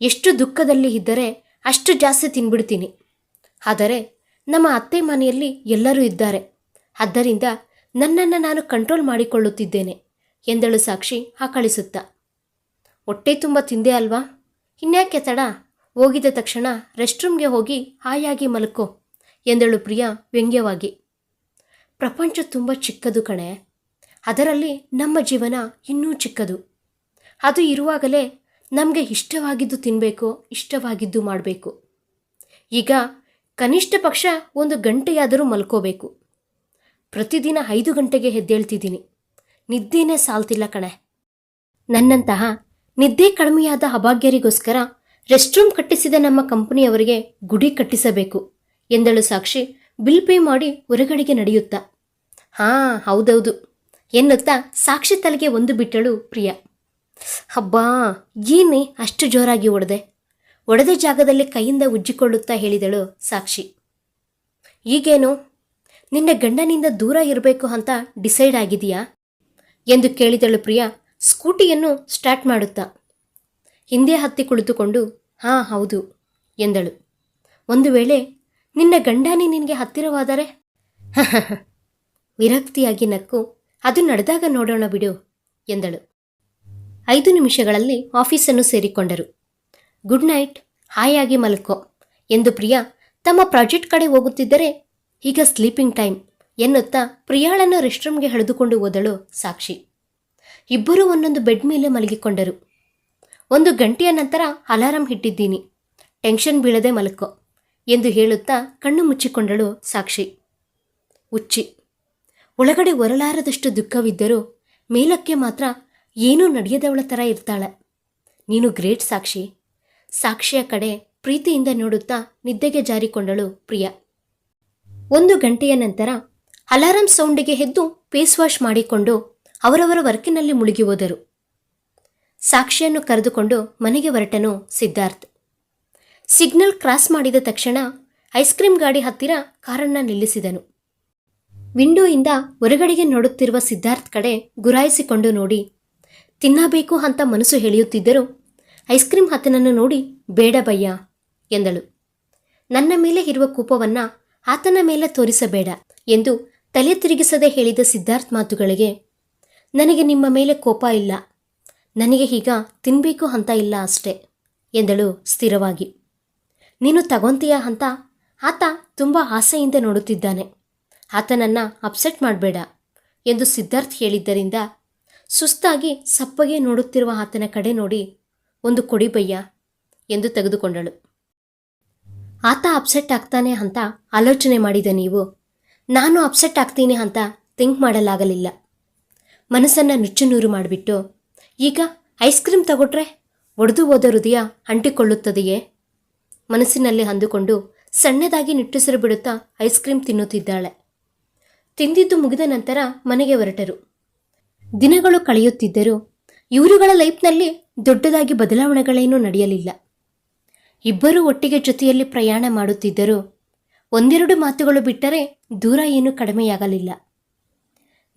ಎಷ್ಟು ದುಃಖದಲ್ಲಿ ಇದ್ದರೆ ಅಷ್ಟು ಜಾಸ್ತಿ ತಿನ್ಬಿಡ್ತೀನಿ. ಆದರೆ ನಮ್ಮ ಅತ್ತೆ ಮನೆಯಲ್ಲಿ ಎಲ್ಲರೂ ಇದ್ದಾರೆ. ಆದ್ದರಿಂದ ನನ್ನನ್ನು ನಾನು ಕಂಟ್ರೋಲ್ ಮಾಡಿಕೊಳ್ಳುತ್ತಿದ್ದೇನೆ ಎಂದಳು ಸಾಕ್ಷಿ ಆಕಳಿಸುತ್ತಾ. ಹೊಟ್ಟೆ ತುಂಬ ತಿಂದೆ ಅಲ್ವಾ? ಇನ್ಯಾಕೆ ತಡ? ಹೋಗಿದ ತಕ್ಷಣ ರೆಸ್ಟ್ರೂಮ್ಗೆ ಹೋಗಿ ಹಾಯಾಗಿ ಮಲ್ಕೋ ಎಂದಳು ಪ್ರಿಯಾ ವ್ಯಂಗ್ಯವಾಗಿ. ಪ್ರಪಂಚ ತುಂಬ ಚಿಕ್ಕದು ಕಣೆ. ಅದರಲ್ಲಿ ನಮ್ಮ ಜೀವನ ಇನ್ನೂ ಚಿಕ್ಕದು. ಅದು ಇರುವಾಗಲೇ ನಮಗೆ ಇಷ್ಟವಾಗಿದ್ದು ತಿನ್ನಬೇಕು ಇಷ್ಟವಾಗಿದ್ದು ಮಾಡಬೇಕು. ಈಗ ಕನಿಷ್ಠ ಪಕ್ಷ ಒಂದು ಗಂಟೆಯಾದರೂ ಮಲ್ಕೋಬೇಕು. ಪ್ರತಿದಿನ ಐದು ಗಂಟೆಗೆ ಹೆದ್ದೇಳ್ತಿದ್ದೀನಿ ನಿದ್ದೆನೇ ಸಾಲ್ತಿಲ್ಲ ಕಣೆ. ನನ್ನಂತಹ ನಿದ್ದೆ ಕಡಿಮೆಯಾದ ಅಭಾಗ್ಯರಿಗೋಸ್ಕರ ರೆಸ್ಟ್ರೂಮ್ ಕಟ್ಟಿಸಿದ ನಮ್ಮ ಕಂಪನಿಯವರಿಗೆ ಗುಡಿ ಕಟ್ಟಿಸಬೇಕು ಎಂದಳು ಸಾಕ್ಷಿ. ಬಿಲ್ ಪೇ ಮಾಡಿ ಹೊರಗಡೆಗೆ ನಡೆಯುತ್ತಾ. ಹಾಂ, ಹೌದೌದು ಎನ್ನುತ್ತಾ ಸಾಕ್ಷಿ ತಲೆಗೆ ಒಂದು ಬಿಟ್ಟಳು ಪ್ರಿಯ. ಹಬ್ಬಾ, ಏನೇ ಅಷ್ಟು ಜೋರಾಗಿ ಒಡೆದೆ. ಒಡೆದ ಜಾಗದಲ್ಲಿ ಕೈಯಿಂದ ಉಜ್ಜಿಕೊಳ್ಳುತ್ತಾ ಹೇಳಿದಳು ಸಾಕ್ಷಿ. ಈಗೇನು? ನಿನ್ನ ಗಂಡನಿಂದ ದೂರ ಇರಬೇಕು ಅಂತ ಡಿಸೈಡ್ ಆಗಿದೆಯಾ ಎಂದು ಕೇಳಿದಳು ಪ್ರಿಯಾ, ಸ್ಕೂಟಿಯನ್ನು ಸ್ಟಾರ್ಟ್ ಮಾಡುತ್ತಾ. ಹಿಂದೆ ಹತ್ತಿ ಕುಳಿತುಕೊಂಡು ಹಾಂ, ಹೌದು, ಎಂದಳು. ಒಂದು ವೇಳೆ ನಿನ್ನ ಗಂಡನೇ ನಿನಗೆ ಹತ್ತಿರವಾದರೆ? ವಿರಕ್ತಿಯಾಗಿ ನಕ್ಕು, ಅದು ನಡೆದಾಗ ನೋಡೋಣ ಬಿಡು, ಎಂದಳು. ಐದು ನಿಮಿಷಗಳಲ್ಲಿ ಆಫೀಸನ್ನು ಸೇರಿಕೊಂಡರು. ಗುಡ್ ನೈಟ್, ಹಾಯಾಗಿ ಮಲ್ಕೋ, ಎಂದು ಪ್ರಿಯಾ ತಮ್ಮ ಪ್ರಾಜೆಕ್ಟ್ ಕಡೆ ಹೋಗುತ್ತಿದ್ದರೆ ಈಗ ಸ್ಲೀಪಿಂಗ್ ಟೈಮ್ ಎನ್ನುತ್ತಾ ಪ್ರಿಯಾಳನ್ನು ರೆಸ್ಟ್ರೂಮ್ಗೆ ಹಳೆದುಕೊಂಡು ಹೋದಳು ಸಾಕ್ಷಿ. ಇಬ್ಬರೂ ಒಂದೊಂದು ಬೆಡ್ ಮೇಲೆ ಮಲಗಿಕೊಂಡರು. ಒಂದು ಗಂಟೆಯ ನಂತರ ಅಲಾರಂ ಇಟ್ಟಿದ್ದೀನಿ. ಟೆನ್ಷನ್ ಬೀಳದೆ ಮಲ್ಕೋ ಎಂದು ಹೇಳುತ್ತಾ ಕಣ್ಣು ಮುಚ್ಚಿಕೊಂಡಳು ಸಾಕ್ಷಿ. ಉಚ್ಚಿ ಒಳಗಡೆ ಒರಲಾರದಷ್ಟು ದುಃಖವಿದ್ದರೂ ಮೇಲಕ್ಕೆ ಮಾತ್ರ ಏನೂ ನಡೆಯದವಳ ಥರ ಇರ್ತಾಳೆ. ನೀನು ಗ್ರೇಟ್ ಸಾಕ್ಷಿ. ಸಾಕ್ಷಿಯ ಕಡೆ ಪ್ರೀತಿಯಿಂದ ನೋಡುತ್ತಾ ನಿದ್ದೆಗೆ ಜಾರಿಕೊಂಡಳು ಪ್ರಿಯ. ಒಂದು ಗಂಟೆಯ ನಂತರ ಅಲಾರಂ ಸೌಂಡಿಗೆ ಎದ್ದು ಫೇಸ್ ವಾಶ್ ಮಾಡಿಕೊಂಡು ಅವರವರ ವರ್ಕಿನಲ್ಲಿ ಮುಳುಗಿ ಹೋದರು. ಸಾಕ್ಷಿಯನ್ನು ಕರೆದುಕೊಂಡು ಮನೆಗೆ ಹೊರಟನು ಸಿದ್ಧಾರ್ಥ್. ಸಿಗ್ನಲ್ ಕ್ರಾಸ್ ಮಾಡಿದ ತಕ್ಷಣ ಐಸ್ ಕ್ರೀಂ ಗಾಡಿ ಹತ್ತಿರ ಕಾರನ್ನ ನಿಲ್ಲಿಸಿದನು. ವಿಂಡೋಯಿಂದ ಹೊರಗಡೆಗೆ ನೋಡುತ್ತಿರುವ ಸಿದ್ಧಾರ್ಥ್ ಕಡೆ ಗುರಾಯಿಸಿಕೊಂಡು ನೋಡಿ, ತಿನ್ನಬೇಕು ಅಂತ ಮನಸ್ಸು ಹೇಳಿಯುತ್ತಿದ್ದರೂ ಐಸ್ ಕ್ರೀಂ ಹತನನ್ನು ನೋಡಿ ಬೇಡ ಬಯ್ಯ ಎಂದಳು. ನನ್ನ ಮೇಲೆ ಇರುವ ಕೋಪವನ್ನ ಆತನ ಮೇಲೆ ತೋರಿಸಬೇಡ ಎಂದು ತಲೆ ತಿರುಗಿಸದೆ ಹೇಳಿದ ಸಿದ್ಧಾರ್ಥ್ ಮಾತುಗಳಿಗೆ, ನನಗೆ ನಿಮ್ಮ ಮೇಲೆ ಕೋಪ ಇಲ್ಲ. ನನಗೆ ಈಗ ತಿನ್ನಬೇಕು ಅಂತ ಇಲ್ಲ ಅಷ್ಟೇ, ಎಂದಳು ಸ್ಥಿರವಾಗಿ. ನೀನು ತಗೊಂತೀಯ ಅಂತ ಆತ ತುಂಬ ಆಸೆಯಿಂದ ನೋಡುತ್ತಿದ್ದಾನೆ. ಆತನನ್ನು ಅಪ್ಸೆಟ್ ಮಾಡಬೇಡ, ಎಂದು ಸಿದ್ಧಾರ್ಥ್ ಹೇಳಿದ್ದರಿಂದ ಸುಸ್ತಾಗಿ ಸಪ್ಪಗೆ ನೋಡುತ್ತಿರುವ ಆತನ ಕಡೆ ನೋಡಿ, ಒಂದು ಕೊಡಿಬಯ್ಯ ಎಂದು ತೆಗೆದುಕೊಂಡಳು. ಆತ ಅಪ್ಸೆಟ್ ಆಗ್ತಾನೆ ಅಂತ ಆಲೋಚನೆ ಮಾಡಿದ ನೀವು, ನಾನು ಅಪ್ಸೆಟ್ ಆಗ್ತೀನಿ ಅಂತ ಥಿಂಕ್ ಮಾಡಲಾಗಲಿಲ್ಲ. ಮನಸ್ಸನ್ನು ನುಚ್ಚುನೂರು ಮಾಡಿಬಿಟ್ಟು ಈಗ ಐಸ್ ಕ್ರೀಮ್ ತಗೊಟ್ರೆ ಒಡೆದು ಹೋದ ಹೃದಯ ಅಂಟಿಕೊಳ್ಳುತ್ತದೆಯೇ? ಮನಸ್ಸಿನಲ್ಲಿ ಅಂದುಕೊಂಡು ಸಣ್ಣದಾಗಿ ನಿಟ್ಟುಸಿರು ಬಿಡುತ್ತಾ ಐಸ್ ಕ್ರೀಮ್ ತಿನ್ನುತ್ತಿದ್ದಾಳೆ. ತಿಂದಿದ್ದು ಮುಗಿದ ನಂತರ ಮನೆಗೆ ಹೊರಟರು. ದಿನಗಳು ಕಳೆಯುತ್ತಿದ್ದರೂ ಇವರುಗಳ ಲೈಫ್ನಲ್ಲಿ ದೊಡ್ಡದಾಗಿ ಬದಲಾವಣೆಗಳೇನೂ ನಡೆಯಲಿಲ್ಲ. ಇಬ್ಬರೂ ಒಟ್ಟಿಗೆ ಜೊತೆಯಲ್ಲಿ ಪ್ರಯಾಣ ಮಾಡುತ್ತಿದ್ದರು ಒಂದೆರಡು ಮಾತುಗಳು ಬಿಟ್ಟರೆ ದೂರ ಏನೂ ಕಡಿಮೆಯಾಗಲಿಲ್ಲ.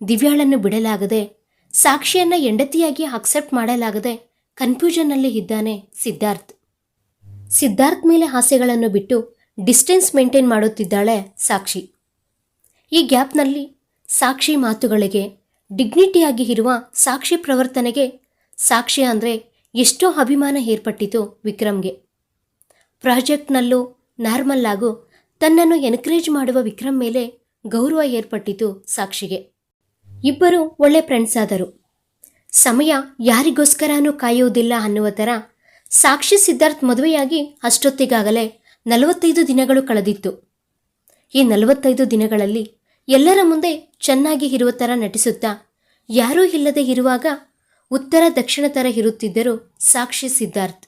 ದಿವ್ಯಾಳನ್ನು ಬಿಡಲಾಗದೆ ಸಾಕ್ಷಿಯನ್ನ ಹೆಂಡತಿಯಾಗಿ ಅಕ್ಸೆಪ್ಟ್ ಮಾಡಲಾಗದೆ ಕನ್ಫ್ಯೂಷನ್ನಲ್ಲಿ ಇದ್ದಾನೆ ಸಿದ್ಧಾರ್ಥ್. ಸಿದ್ಧಾರ್ಥ್ ಮೇಲೆ ಆಸೆಗಳನ್ನು ಬಿಟ್ಟು ಡಿಸ್ಟೆನ್ಸ್ ಮೇಂಟೈನ್ ಮಾಡುತ್ತಿದ್ದಾಳೆ ಸಾಕ್ಷಿ. ಈ ಗ್ಯಾಪ್ನಲ್ಲಿ ಸಾಕ್ಷಿ ಮಾತುಗಳಿಗೆ ಡಿಗ್ನಿಟಿಯಾಗಿ ಇರುವ ಸಾಕ್ಷಿ ಪ್ರವರ್ತನೆಗೆ ಸಾಕ್ಷಿ ಅಂದರೆ ಎಷ್ಟೋ ಅಭಿಮಾನ ಏರ್ಪಟ್ಟಿತು ವಿಕ್ರಮ್ಗೆ. ಪ್ರಾಜೆಕ್ಟ್ನಲ್ಲೂ ನಾರ್ಮಲ್ ಆಗು ತನ್ನನ್ನು ಎನ್ಕರೇಜ್ ಮಾಡುವ ವಿಕ್ರಮ್ ಮೇಲೆ ಗೌರವ ಏರ್ಪಟ್ಟಿತು ಸಾಕ್ಷಿಗೆ. ಇಬ್ಬರು ಒಳ್ಳೆ ಫ್ರೆಂಡ್ಸ್ ಆದರು. ಸಮಯ ಯಾರಿಗೋಸ್ಕರನೂ ಕಾಯುವುದಿಲ್ಲ ಅನ್ನುವ ಥರ ಸಾಕ್ಷಿ ಸಿದ್ಧಾರ್ಥ್ ಮದುವೆಯಾಗಿ ಅಷ್ಟೊತ್ತಿಗಾಗಲೇ ನಲವತ್ತೈದು ದಿನಗಳು ಕಳೆದಿತ್ತು. ಈ ನಲವತ್ತೈದು ದಿನಗಳಲ್ಲಿ ಎಲ್ಲರ ಮುಂದೆ ಚೆನ್ನಾಗಿ ಇರುವ ಥರ ನಟಿಸುತ್ತಾ ಯಾರೂ ಇಲ್ಲದೆ ಇರುವಾಗ ಉತ್ತರ ದಕ್ಷಿಣ ಥರ ಇರುತ್ತಿದ್ದರು ಸಾಕ್ಷಿ ಸಿದ್ಧಾರ್ಥ್.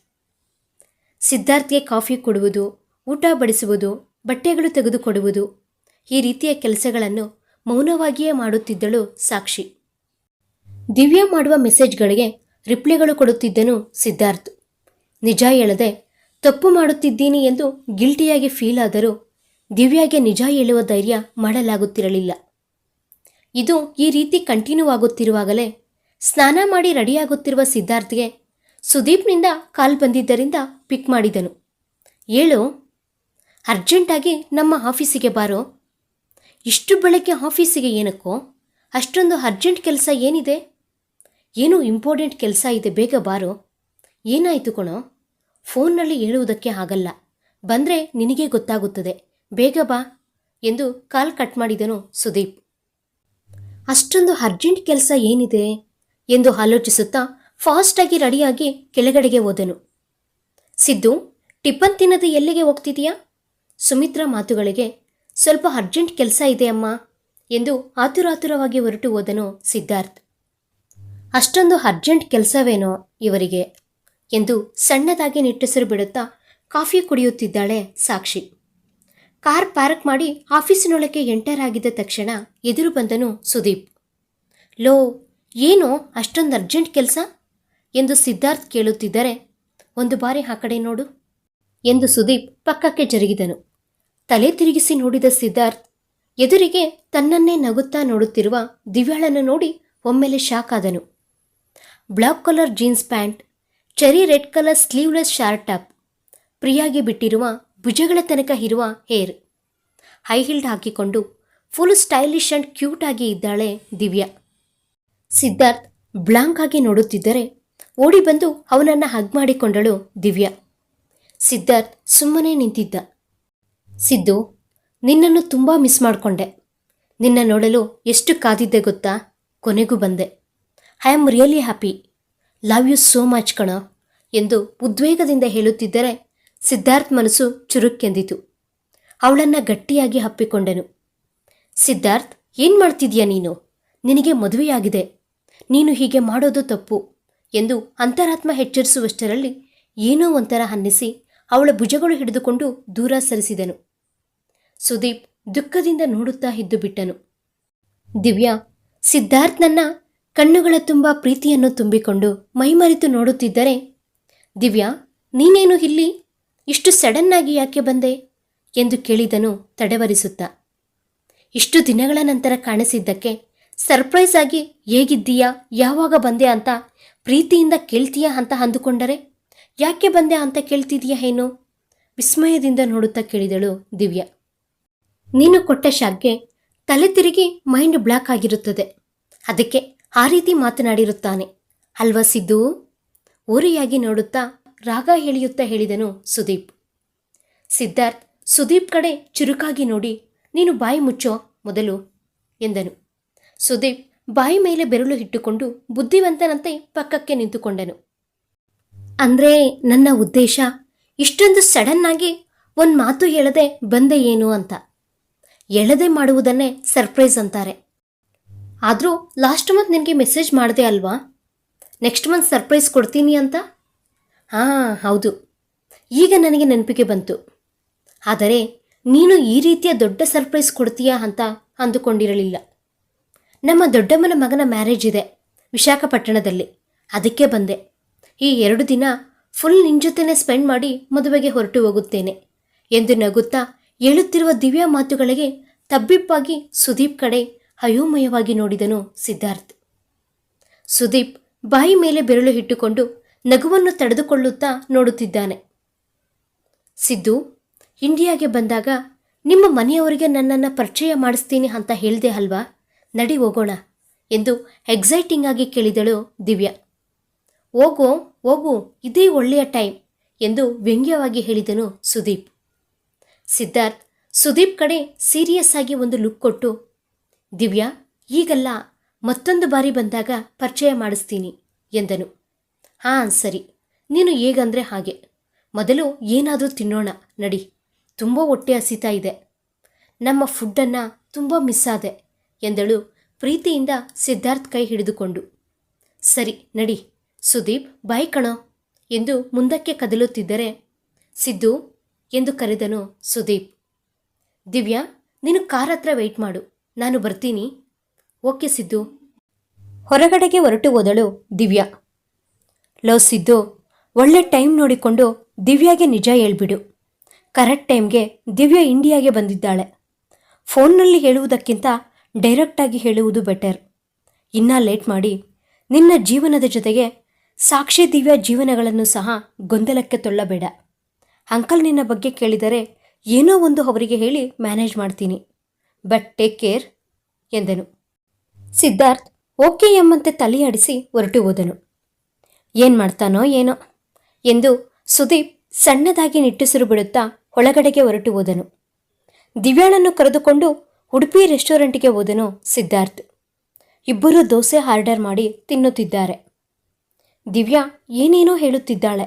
ಸಿದ್ಧಾರ್ಥ್ಗೆ ಕಾಫಿ ಕೊಡುವುದು, ಊಟ ಬಡಿಸುವುದು, ಬಟ್ಟೆಗಳು ತೆಗೆದುಕೊಡುವುದು ಈ ರೀತಿಯ ಕೆಲಸಗಳನ್ನು ಮೌನವಾಗಿಯೇ ಮಾಡುತ್ತಿದ್ದಳು ಸಾಕ್ಷಿ. ದಿವ್ಯಾ ಮಾಡುವ ಮೆಸೇಜ್ಗಳಿಗೆ ರಿಪ್ಲೈಗಳು ಕೊಡುತ್ತಿದ್ದನು ಸಿದ್ಧಾರ್ಥ್. ನಿಜ ಹೇಳದೆ, ತಪ್ಪು ಮಾಡುತ್ತಿದ್ದೀನಿ ಎಂದು ಗಿಲ್ಟಿಯಾಗಿ ಫೀಲ್ ಆದರೂ ದಿವ್ಯಾಗೆ ನಿಜ ಹೇಳುವ ಧೈರ್ಯ ಮಾಡಲಾಗುತ್ತಿರಲಿಲ್ಲ. ಇದು ಈ ರೀತಿ ಕಂಟಿನ್ಯೂ ಆಗುತ್ತಿರುವಾಗಲೇ ಸ್ನಾನ ಮಾಡಿ ರೆಡಿಯಾಗುತ್ತಿರುವ ಸಿದ್ಧಾರ್ಥ್ಗೆ ಸುದೀಪ್ನಿಂದ ಕಾಲ್ ಬಂದಿದ್ದರಿಂದ ಪಿಕ್ ಮಾಡಿದನು. ಏಳು, ಅರ್ಜೆಂಟಾಗಿ ನಮ್ಮ ಆಫೀಸಿಗೆ ಬಾರೋ. ಇಷ್ಟು ಬೆಳಗ್ಗೆ ಆಫೀಸಿಗೆ ಏನಕ್ಕೋ? ಅಷ್ಟೊಂದು ಅರ್ಜೆಂಟ್ ಕೆಲಸ ಏನಿದೆ? ಏನೋ ಇಂಪಾರ್ಟೆಂಟ್ ಕೆಲಸ ಇದೆ, ಬೇಗ ಬಾರೋ. ಏನಾಯಿತು ಕಣೋ? ಫೋನ್ನಲ್ಲಿ ಹೇಳುವುದಕ್ಕೆ ಆಗಲ್ಲ. ಬಂದರೆ ನಿನಗೆ ಗೊತ್ತಾಗುತ್ತದೆ. ಬೇಗ ಬಾ ಎಂದು ಕಾಲ್ ಕಟ್ ಮಾಡಿದನು ಸುದೀಪ್. ಅಷ್ಟೊಂದು ಅರ್ಜೆಂಟ್ ಕೆಲಸ ಏನಿದೆ? ಎಂದು ಆಲೋಚಿಸುತ್ತಾ ಫಾಸ್ಟಾಗಿ ರೆಡಿಯಾಗಿ ಕೆಳಗಡೆಗೆ ಹೋದನು. ಸಿದ್ದು ಟಿಫನ್ ತಿನ್ನದೆ ಎಲ್ಲಿಗೆ ಹೋಗ್ತಿದೀಯಾ ಸುಮಿತ್ರಾ ಮಾತುಗಳಿಗೆ ಸ್ವಲ್ಪ ಅರ್ಜೆಂಟ್ ಕೆಲಸ ಇದೆ ಅಮ್ಮ ಎಂದು ಆತುರಾತುರವಾಗಿ ಹೊರಟು ಹೋದನು ಸಿದ್ಧಾರ್ಥ್. ಅಷ್ಟೊಂದು ಅರ್ಜೆಂಟ್ ಕೆಲಸವೇನೋ ಇವರಿಗೆ ಎಂದು ಸಣ್ಣದಾಗಿ ನಿಟ್ಟುಸಿರು ಬಿಡುತ್ತಾ ಕಾಫಿ ಕುಡಿಯುತ್ತಿದ್ದಾಳೆ ಸಾಕ್ಷಿ. ಕಾರ್ ಪಾರ್ಕ್ ಮಾಡಿ ಆಫೀಸಿನೊಳಗೆ ಎಂಟರ್ ಆಗಿದ್ದ ತಕ್ಷಣ ಎದುರು ಬಂದನು ಸುದೀಪ್. ಲೋ, ಏನೋ ಅಷ್ಟೊಂದು ಅರ್ಜೆಂಟ್ ಕೆಲಸ ಎಂದು ಸಿದ್ಧಾರ್ಥ್ ಕೇಳುತ್ತಿದ್ದರೆ ಒಂದು ಬಾರಿ ಆ ಕಡೆ ನೋಡು ಎಂದು ಸುದೀಪ್ ಪಕ್ಕಕ್ಕೆ ಜರುಗಿದನು. ತಲೆ ತಿರುಗಿಸಿ ನೋಡಿದ ಸಿದ್ಧಾರ್ಥ್, ಎದುರಿಗೆ ತನ್ನನ್ನೇ ನಗುತ್ತಾ ನೋಡುತ್ತಿರುವ ದಿವ್ಯಾಳನ್ನು ನೋಡಿ ಒಮ್ಮೆಲೆ shock ಆದನು. Black colour jeans pant, cherry red colour sleeveless short top, ಪ್ರಿಯಾಗಿ ಬಿಟ್ಟಿರುವ ಭುಜಗಳ ತನಕ ಇರುವ ಹೇರ್, ಹೈ ಹೀಲ್ಡ್ ಹಾಕಿಕೊಂಡು ಫುಲ್ ಸ್ಟೈಲಿಶ್ ಅಂಡ್ ಕ್ಯೂಟ್ ಆಗಿ ಇದ್ದಾಳೆ ದಿವ್ಯಾ. ಸಿದ್ಧಾರ್ಥ್ ಬ್ಲಾಂಕ್ ಆಗಿ ನೋಡುತ್ತಿದ್ದರೆ ಓಡಿ ಬಂದು ಅವನನ್ನು ಹಗ್ ಮಾಡಿಕೊಂಡಳು ದಿವ್ಯಾ. ಸಿದ್ಧಾರ್ಥ್ ಸುಮ್ಮನೆ ನಿಂತಿದ್ದ. ಸಿದ್ದು, ನಿನ್ನನ್ನು ತುಂಬ ಮಿಸ್ ಮಾಡಿಕೊಂಡೆ. ನಿನ್ನ ನೋಡಲು ಎಷ್ಟು ಕಾದಿದ್ದೆ ಗೊತ್ತಾ? ಕೊನೆಗೂ ಬಂದೆ. I am really happy love you so much ಕಣ ಎಂದು ಉದ್ವೇಗದಿಂದ ಹೇಳುತ್ತಿದ್ದರೆ ಸಿದ್ಧಾರ್ಥ್ ಮನಸ್ಸು ಚುರುಕ್ಕೆಂದಿತು. ಅವಳನ್ನು ಗಟ್ಟಿಯಾಗಿ ಹಪ್ಪಿಕೊಂಡನು ಸಿದ್ಧಾರ್ಥ್, ಏನು ಮಾಡ್ತಿದ್ಯಾ ನೀನು? ನಿನಗೆ ಮದುವೆಯಾಗಿದೆ. ನೀನು ಹೀಗೆ ಮಾಡೋದು ತಪ್ಪು ಎಂದು ಅಂತರಾತ್ಮ ಎಚ್ಚರಿಸುವಷ್ಟರಲ್ಲಿ ಏನೋ ಒಂಥರ ಅನ್ನಿಸಿ ಅವಳ ಭುಜಗಳು ಹಿಡಿದುಕೊಂಡು ದೂರ ಸರಿಸಿದನು. ಸುದೀಪ್ ದುಃಖದಿಂದ ನೋಡುತ್ತಾ ಇದ್ದು ಬಿಟ್ಟನು. ದಿವ್ಯಾ ಸಿದ್ಧಾರ್ಥ್ನನ್ನ ಕಣ್ಣುಗಳ ತುಂಬ ಪ್ರೀತಿಯನ್ನು ತುಂಬಿಕೊಂಡು ಮೈಮರೆತು ನೋಡುತ್ತಿದ್ದರೆ, ದಿವ್ಯಾ, ನೀನೇನು ಇಲ್ಲಿ? ಇಷ್ಟು ಸಡನ್ನಾಗಿ ಯಾಕೆ ಬಂದೆ? ಎಂದು ಕೇಳಿದನು ತಡೆವರಿಸುತ್ತಾ. ಇಷ್ಟು ದಿನಗಳ ನಂತರ ಕಾಣಿಸಿದ್ದಕ್ಕೆ ಸರ್ಪ್ರೈಸ್ ಆಗಿ ಹೇಗಿದ್ದೀಯಾ? ಯಾವಾಗ ಬಂದೆ ಅಂತ ಪ್ರೀತಿಯಿಂದ ಕೇಳ್ತೀಯಾ ಅಂತ ಅಂದುಕೊಂಡರೆ, ಯಾಕೆ ಬಂದೆ ಅಂತ ಕೇಳ್ತಿದೀಯಾ ಏನು ವಿಸ್ಮಯದಿಂದ ನೋಡುತ್ತಾ ಕೇಳಿದಳು ದಿವ್ಯಾ. ನೀನು ಕೊಟ್ಟ ಶಾಕ್ಗೆ ತಲೆ ತಿರುಗಿ ಮೈಂಡ್ ಬ್ಲಾಕ್ ಆಗಿರುತ್ತದೆ. ಅದಕ್ಕೆ ಆ ರೀತಿ ಮಾತನಾಡಿರುತ್ತಾನೆ. ಅಲ್ವಾ ಸಿದ್ದು? ಓರೆಯಾಗಿ ನೋಡುತ್ತಾ ರಾಗ ಹೇಳಿಯುತ್ತಾ ಹೇಳಿದನು ಸುದೀಪ್. ಸಿದ್ಧಾರ್ಥ್, ಸುದೀಪ್ ಕಡೆ ಚುರುಕಾಗಿ ನೋಡಿ, ನೀನು ಬಾಯಿ ಮುಚ್ಚೋ ಮೊದಲು ಎಂದನು. ಸುದೀಪ್ ಬಾಯಿ ಮೇಲೆ ಬೆರಳು ಇಟ್ಟುಕೊಂಡು ಬುದ್ಧಿವಂತನಂತೆ ಪಕ್ಕಕ್ಕೆ ನಿಂತುಕೊಂಡನು. ಅಂದ್ರೆ ನನ್ನ ಉದ್ದೇಶ ಇಷ್ಟೊಂದು ಸಡನ್ನಾಗಿ ಒಂದು ಮಾತು ಹೇಳದೆ ಬಂದೆ ಏನು ಅಂತ? ಎಳದೆ ಮಾಡುವುದನ್ನೇ ಸರ್ಪ್ರೈಸ್ ಅಂತಾರೆ. ಆದರೂ ಲಾಸ್ಟ್ ಮಂತ್ ನಿನಗೆ ಮೆಸೇಜ್ ಮಾಡಿದೆ ಅಲ್ವಾ? ನೆಕ್ಸ್ಟ್ ಮಂತ್ ಸರ್ಪ್ರೈಸ್ ಕೊಡ್ತೀನಿ ಅಂತ? ಹಾಂ, ಹೌದು. ಈಗ ನನಗೆ ನೆನಪಿಗೆ ಬಂತು. ಆದರೆ ನೀನು ಈ ರೀತಿಯ ದೊಡ್ಡ ಸರ್ಪ್ರೈಸ್ ಕೊಡ್ತೀಯಾ ಅಂತ ಅಂದುಕೊಂಡಿರಲಿಲ್ಲ. ನಮ್ಮ ದೊಡ್ಡಮ್ಮನ ಮಗನ ಮ್ಯಾರೇಜ್ ಇದೆ ವಿಶಾಖಪಟ್ಟಣದಲ್ಲಿ. ಅದಕ್ಕೆ ಬಂದೆ. ಈ ಎರಡು ದಿನ ಫುಲ್ ನಿನ್ನ ಜೊತೆನೇ ಸ್ಪೆಂಡ್ ಮಾಡಿ ಮದುವೆಗೆ ಹೊರಟು ಹೋಗುತ್ತೇನೆ ಎಂದು ನಗುತ್ತಾ ಹೇಳುತ್ತಿರುವ ದಿವ್ಯಾ ಮಾತುಗಳಿಗೆ ತಬ್ಬಿಪ್ಪಾಗಿ ಸುದೀಪ್ ಕಡೆ ಅಯೋಮಯವಾಗಿ ನೋಡಿದನು ಸಿದ್ಧಾರ್ಥ್. ಸುದೀಪ್ ಬಾಯಿ ಮೇಲೆ ಬೆರಳು ಇಟ್ಟುಕೊಂಡು ನಗುವನ್ನು ತಡೆದುಕೊಳ್ಳುತ್ತಾ ನೋಡುತ್ತಿದ್ದಾನೆ. ಸಿದ್ದು, ಇಂಡಿಯಾಗೆ ಬಂದಾಗ ನಿಮ್ಮ ಮನೆಯವರಿಗೆ ನನ್ನನ್ನು ಪರಿಚಯ ಮಾಡಿಸ್ತೀನಿ ಅಂತ ಹೇಳಿದೆ ಅಲ್ವಾ? ನಡಿ ಹೋಗೋಣ ಎಂದು ಎಕ್ಸೈಟಿಂಗ್ ಆಗಿ ಕೇಳಿದಳು ದಿವ್ಯಾ. ಹೋಗೋ, ಹೋಗು, ಇದೇ ಒಳ್ಳೆಯ ಟೈಮ್ ಎಂದು ವ್ಯಂಗ್ಯವಾಗಿ ಹೇಳಿದನು ಸುದೀಪ್. ಸಿದ್ಧಾರ್ಥ್, ಸುದೀಪ್ ಕಡೆ ಸೀರಿಯಸ್ ಆಗಿ ಒಂದು ಲುಕ್ ಕೊಟ್ಟು, ದಿವ್ಯಾ, ಈಗಲ್ಲ, ಮತ್ತೊಂದು ಬಾರಿ ಬಂದಾಗ ಪರಿಚಯ ಮಾಡಿಸ್ತೀನಿ ಎಂದನು. ಹಾಂ, ಸರಿ. ನೀನು ಹೇಗಂದ್ರೆ ಹಾಗೆ. ಮೊದಲು ಏನಾದರೂ ತಿನ್ನೋಣ, ನಡಿ. ತುಂಬ ಹೊಟ್ಟೆ ಹಸಿತಾ ಇದೆ. ನಮ್ಮ ಫುಡ್ಡನ್ನು ತುಂಬ ಮಿಸ್ ಆದೆ ಎಂದಳು ಪ್ರೀತಿಯಿಂದ ಸಿದ್ಧಾರ್ಥ್ ಕೈ ಹಿಡಿದುಕೊಂಡು. ಸರಿ, ನಡಿ. ಸುದೀಪ್, ಬಾಯ್ ಕಣೋ ಎಂದು ಮುಂದಕ್ಕೆ ಕದಲುತ್ತಿದ್ದರೆ ಸಿದ್ದು ಎಂದು ಕರೆದನು ಸುದೀಪ್. ದಿವ್ಯಾ, ನೀನು ಕಾರ್ ಹತ್ರ ವೆಯ್ಟ್ ಮಾಡು. ನಾನು ಬರ್ತೀನಿ. ಓಕೆ ಸಿದ್ದು. ಹೊರಗಡೆಗೆ ಹೊರಟು ಹೋದಳು ದಿವ್ಯಾ. ಲವ್ ಸಿದ್ದು, ಒಳ್ಳೆ ಟೈಮ್ ನೋಡಿಕೊಂಡು ದಿವ್ಯಾಗೆ ನಿಜ ಹೇಳ್ಬಿಡು. ಕರೆಕ್ಟ್ ಟೈಮ್ಗೆ ದಿವ್ಯಾ ಇಂಡಿಯಾಗೆ ಬಂದಿದ್ದಾಳೆ. ಫೋನ್ನಲ್ಲಿ ಹೇಳುವುದಕ್ಕಿಂತ ಡೈರೆಕ್ಟಾಗಿ ಹೇಳುವುದು ಬೆಟರ್ ಇನ್ನೂ ಲೇಟ್ ಮಾಡಿ ನಿನ್ನ ಜೀವನದ ಜೊತೆಗೆ ಸಾಕ್ಷಿ ದಿವ್ಯ ಜೀವನಗಳನ್ನು ಸಹ ಗೊಂದಲಕ್ಕೆ ತೊಳ್ಳಬೇಡ. ಅಂಕಲ್ ನಿನ್ನ ಬಗ್ಗೆ ಕೇಳಿದರೆ ಏನೋ ಒಂದು ಅವರಿಗೆ ಹೇಳಿ ಮ್ಯಾನೇಜ್ ಮಾಡ್ತೀನಿ. ಬಟ್ ಟೇಕ್ ಕೇರ್ ಎಂದನು. ಸಿದ್ಧಾರ್ಥ್ ಓಕೆ ಎಂಬಂತೆ ತಲೆಯಾಡಿಸಿ ಹೊರಟು ಹೋದನು. ಏನು ಮಾಡ್ತಾನೋ ಏನೋ ಎಂದು ಸುದೀಪ್ ಸಣ್ಣದಾಗಿ ನಿಟ್ಟುಸಿರು ಬಿಡುತ್ತಾ ಒಳಗಡೆಗೆ ಹೊರಟು ಹೋದನು. ದಿವ್ಯಾಳನ್ನು ಕರೆದುಕೊಂಡು ಉಡುಪಿ ರೆಸ್ಟೋರೆಂಟ್ಗೆ ಹೋದನು ಸಿದ್ಧಾರ್ಥ್. ಇಬ್ಬರು ದೋಸೆ ಆರ್ಡರ್ ಮಾಡಿ ತಿನ್ನುತ್ತಿದ್ದಾರೆ. ದಿವ್ಯಾ ಏನೇನೋ ಹೇಳುತ್ತಿದ್ದಾಳೆ.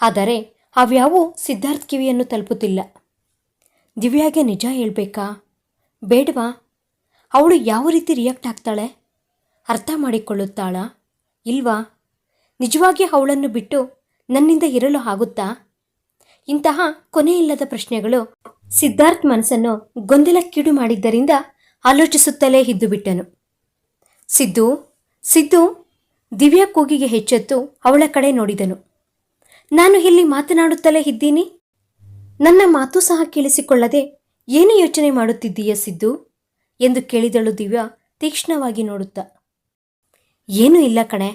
ಆದರೆ ಅವ್ಯಾವೂ ಸಿದ್ಧಾರ್ಥ್ ಕಿವಿಯನ್ನು ತಲುಪುತ್ತಿಲ್ಲ. ದಿವ್ಯಾಗೆ ನಿಜ ಹೇಳಬೇಕಾ? ಬೇಡವಾ? ಅವಳು ಯಾವ ರೀತಿ ರಿಯಾಕ್ಟ್ ಆಗ್ತಾಳೆ? ಅರ್ಥ ಮಾಡಿಕೊಳ್ಳುತ್ತಾಳಾ? ಇಲ್ವಾ? ನಿಜವಾಗಿ ಅವಳನ್ನು ಬಿಟ್ಟು ನನ್ನಿಂದ ಇರಲು ಆಗುತ್ತಾ? ಇಂತಹ ಕೊನೆಯಿಲ್ಲದ ಪ್ರಶ್ನೆಗಳು ಸಿದ್ಧಾರ್ಥ್ ಮನಸ್ಸನ್ನು ಗೊಂದಲಕ್ಕೀಡು ಮಾಡಿದ್ದರಿಂದ ಆಲೋಚಿಸುತ್ತಲೇ ಇದ್ದು ಬಿಟ್ಟನು ಸಿದ್ದು ಸಿದ್ದು, ದಿವ್ಯಾ ಕೂಗಿಗೆ ಹೆಚ್ಚೆತ್ತು ಅವಳ ಕಡೆ ನೋಡಿದನು. ನಾನು ಇಲ್ಲಿ ಮಾತನಾಡುತ್ತಲೇ ಇದ್ದೀನಿ? ನನ್ನ ಮಾತು ಸಹ ಕೇಳಿಸಿಕೊಳ್ಳದೆ ಏನು ಯೋಚನೆ ಮಾಡುತ್ತಿದ್ದೀಯ ಸಿದ್ದು? ಎಂದು ಕೇಳಿದಳು ದಿವ್ಯಾ ತೀಕ್ಷ್ಣವಾಗಿ ನೋಡುತ್ತಾ. ಏನೂ ಇಲ್ಲ ಕಣೆ.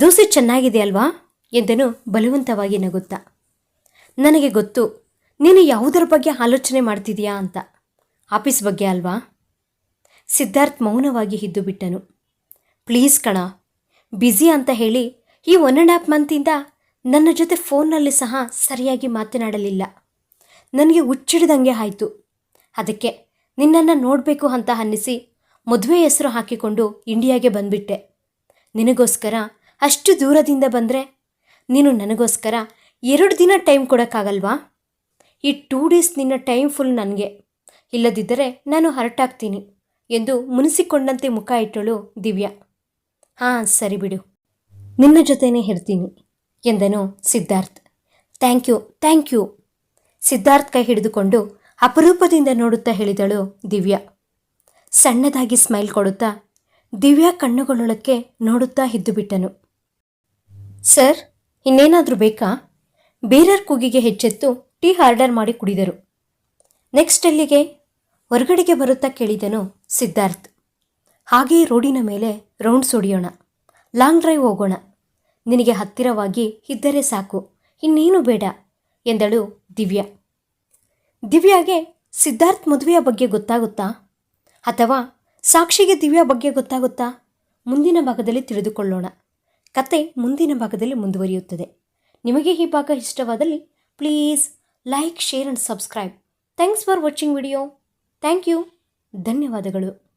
ದೋಸೆ ಚೆನ್ನಾಗಿದೆ ಅಲ್ವಾ? ಎಂದನು ಬಲವಂತವಾಗಿ ನಗುತ್ತಾ. ನನಗೆ ಗೊತ್ತು, ನೀನು ಯಾವುದರ ಬಗ್ಗೆ ಆಲೋಚನೆ ಮಾಡ್ತಿದೀಯಾ ಅಂತ. ಆಫೀಸ್ ಬಗ್ಗೆ ಅಲ್ವಾ? ಸಿದ್ಧಾರ್ಥ್ ಮೌನವಾಗಿ ಇದ್ದು ಬಿಟ್ಟನು. ಪ್ಲೀಸ್ ಕಣ, ಬ್ಯುಸಿ ಅಂತ ಹೇಳಿ ಈ ಒನ್ ಆ್ಯಂಡ್ ಹಾಫ್ ಮಂತಿಂದ ನನ್ನ ಜೊತೆ ಫೋನ್ನಲ್ಲಿ ಸಹ ಸರಿಯಾಗಿ ಮಾತನಾಡಲಿಲ್ಲ. ನನಗೆ ಹುಚ್ಚಿಡ್ದಂಗೆ ಆಯಿತು. ಅದಕ್ಕೆ ನಿನ್ನನ್ನು ನೋಡಬೇಕು ಅಂತ ಅನ್ನಿಸಿ ಮದುವೆ ಹೆಸರು ಹಾಕಿಕೊಂಡು ಇಂಡಿಯಾಗೆ ಬಂದ್ಬಿಟ್ಟೆ. ನಿನಗೋಸ್ಕರ ಅಷ್ಟು ದೂರದಿಂದ ಬಂದರೆ ನೀನು ನನಗೋಸ್ಕರ ಎರಡು ದಿನ ಟೈಮ್ ಕೊಡೋಕ್ಕಾಗಲ್ವಾ? ಈ ಟೂ ಡೇಸ್ ನಿನ್ನ ಟೈಮ್ ಫುಲ್ ನನಗೆ. ಇಲ್ಲದಿದ್ದರೆ ನಾನು ಹರಟಾಗ್ತೀನಿ ಎಂದು ಮುನಿಸಿಕೊಂಡಂತೆ ಮುಖ ಇಟ್ಟಳು ದಿವ್ಯಾ. ಹಾಂ, ಸರಿ ಬಿಡು. ನಿನ್ನ ಜೊತೆನೇ ಇರ್ತೀನಿ. ಎಂದನು Siddharth. Thank you thank you. Siddharth ಕೈ ಹಿಡಿದುಕೊಂಡು ಅಪರೂಪದಿಂದ ನೋಡುತ್ತಾ ಹೇಳಿದಳು ದಿವ್ಯಾ. ಸಣ್ಣದಾಗಿ ಸ್ಮೈಲ್ ಕೊಡುತ್ತಾ ದಿವ್ಯಾ ಕಣ್ಣುಗಳೊಳಕ್ಕೆ ನೋಡುತ್ತಾ ಇದ್ದು ಬಿಟ್ಟನು. ಸರ್, ಇನ್ನೇನಾದರೂ ಬೇಕಾ? ಬೇರರ್ ಕೂಗಿಗೆ ಹೆಚ್ಚೆತ್ತು ಟೀ ಆರ್ಡರ್ ಮಾಡಿ ಕುಡಿದರು. ನೆಕ್ಸ್ಟ್ ಅಲ್ಲಿಗೆ ಹೊರಗಡೆಗೆ ಬರುತ್ತಾ ಕೇಳಿದನು ಸಿದ್ಧಾರ್ಥ್. ಹಾಗೆಯೇ ರೋಡಿನ ಮೇಲೆ ರೌಂಡ್ಸ್ ಹೊಡೆಯೋಣ ಲಾಂಗ್ ಡ್ರೈವ್ ಹೋಗೋಣ. ನಿನಗೆ ಹತ್ತಿರವಾಗಿ ಇದ್ದರೆ ಸಾಕು. ಇನ್ನೇನು ಬೇಡ ಎಂದಳು ದಿವ್ಯಾ. ದಿವ್ಯಾಗೆ ಸಿದ್ಧಾರ್ಥ್ ಮದುವೆಯ ಬಗ್ಗೆ ಗೊತ್ತಾಗುತ್ತಾ? ಅಥವಾ ಸಾಕ್ಷಿಗೆ ದಿವ್ಯಾ ಬಗ್ಗೆ ಗೊತ್ತಾಗುತ್ತಾ? ಮುಂದಿನ ಭಾಗದಲ್ಲಿ ತಿಳಿದುಕೊಳ್ಳೋಣ. ಕತೆ ಮುಂದಿನ ಭಾಗದಲ್ಲಿ ಮುಂದುವರಿಯುತ್ತದೆ. ನಿಮಗೆ ಈ ಭಾಗ ಇಷ್ಟವಾದಲ್ಲಿ please like, share and subscribe. Thanks for watching video. Thank you. ಧನ್ಯವಾದಗಳು.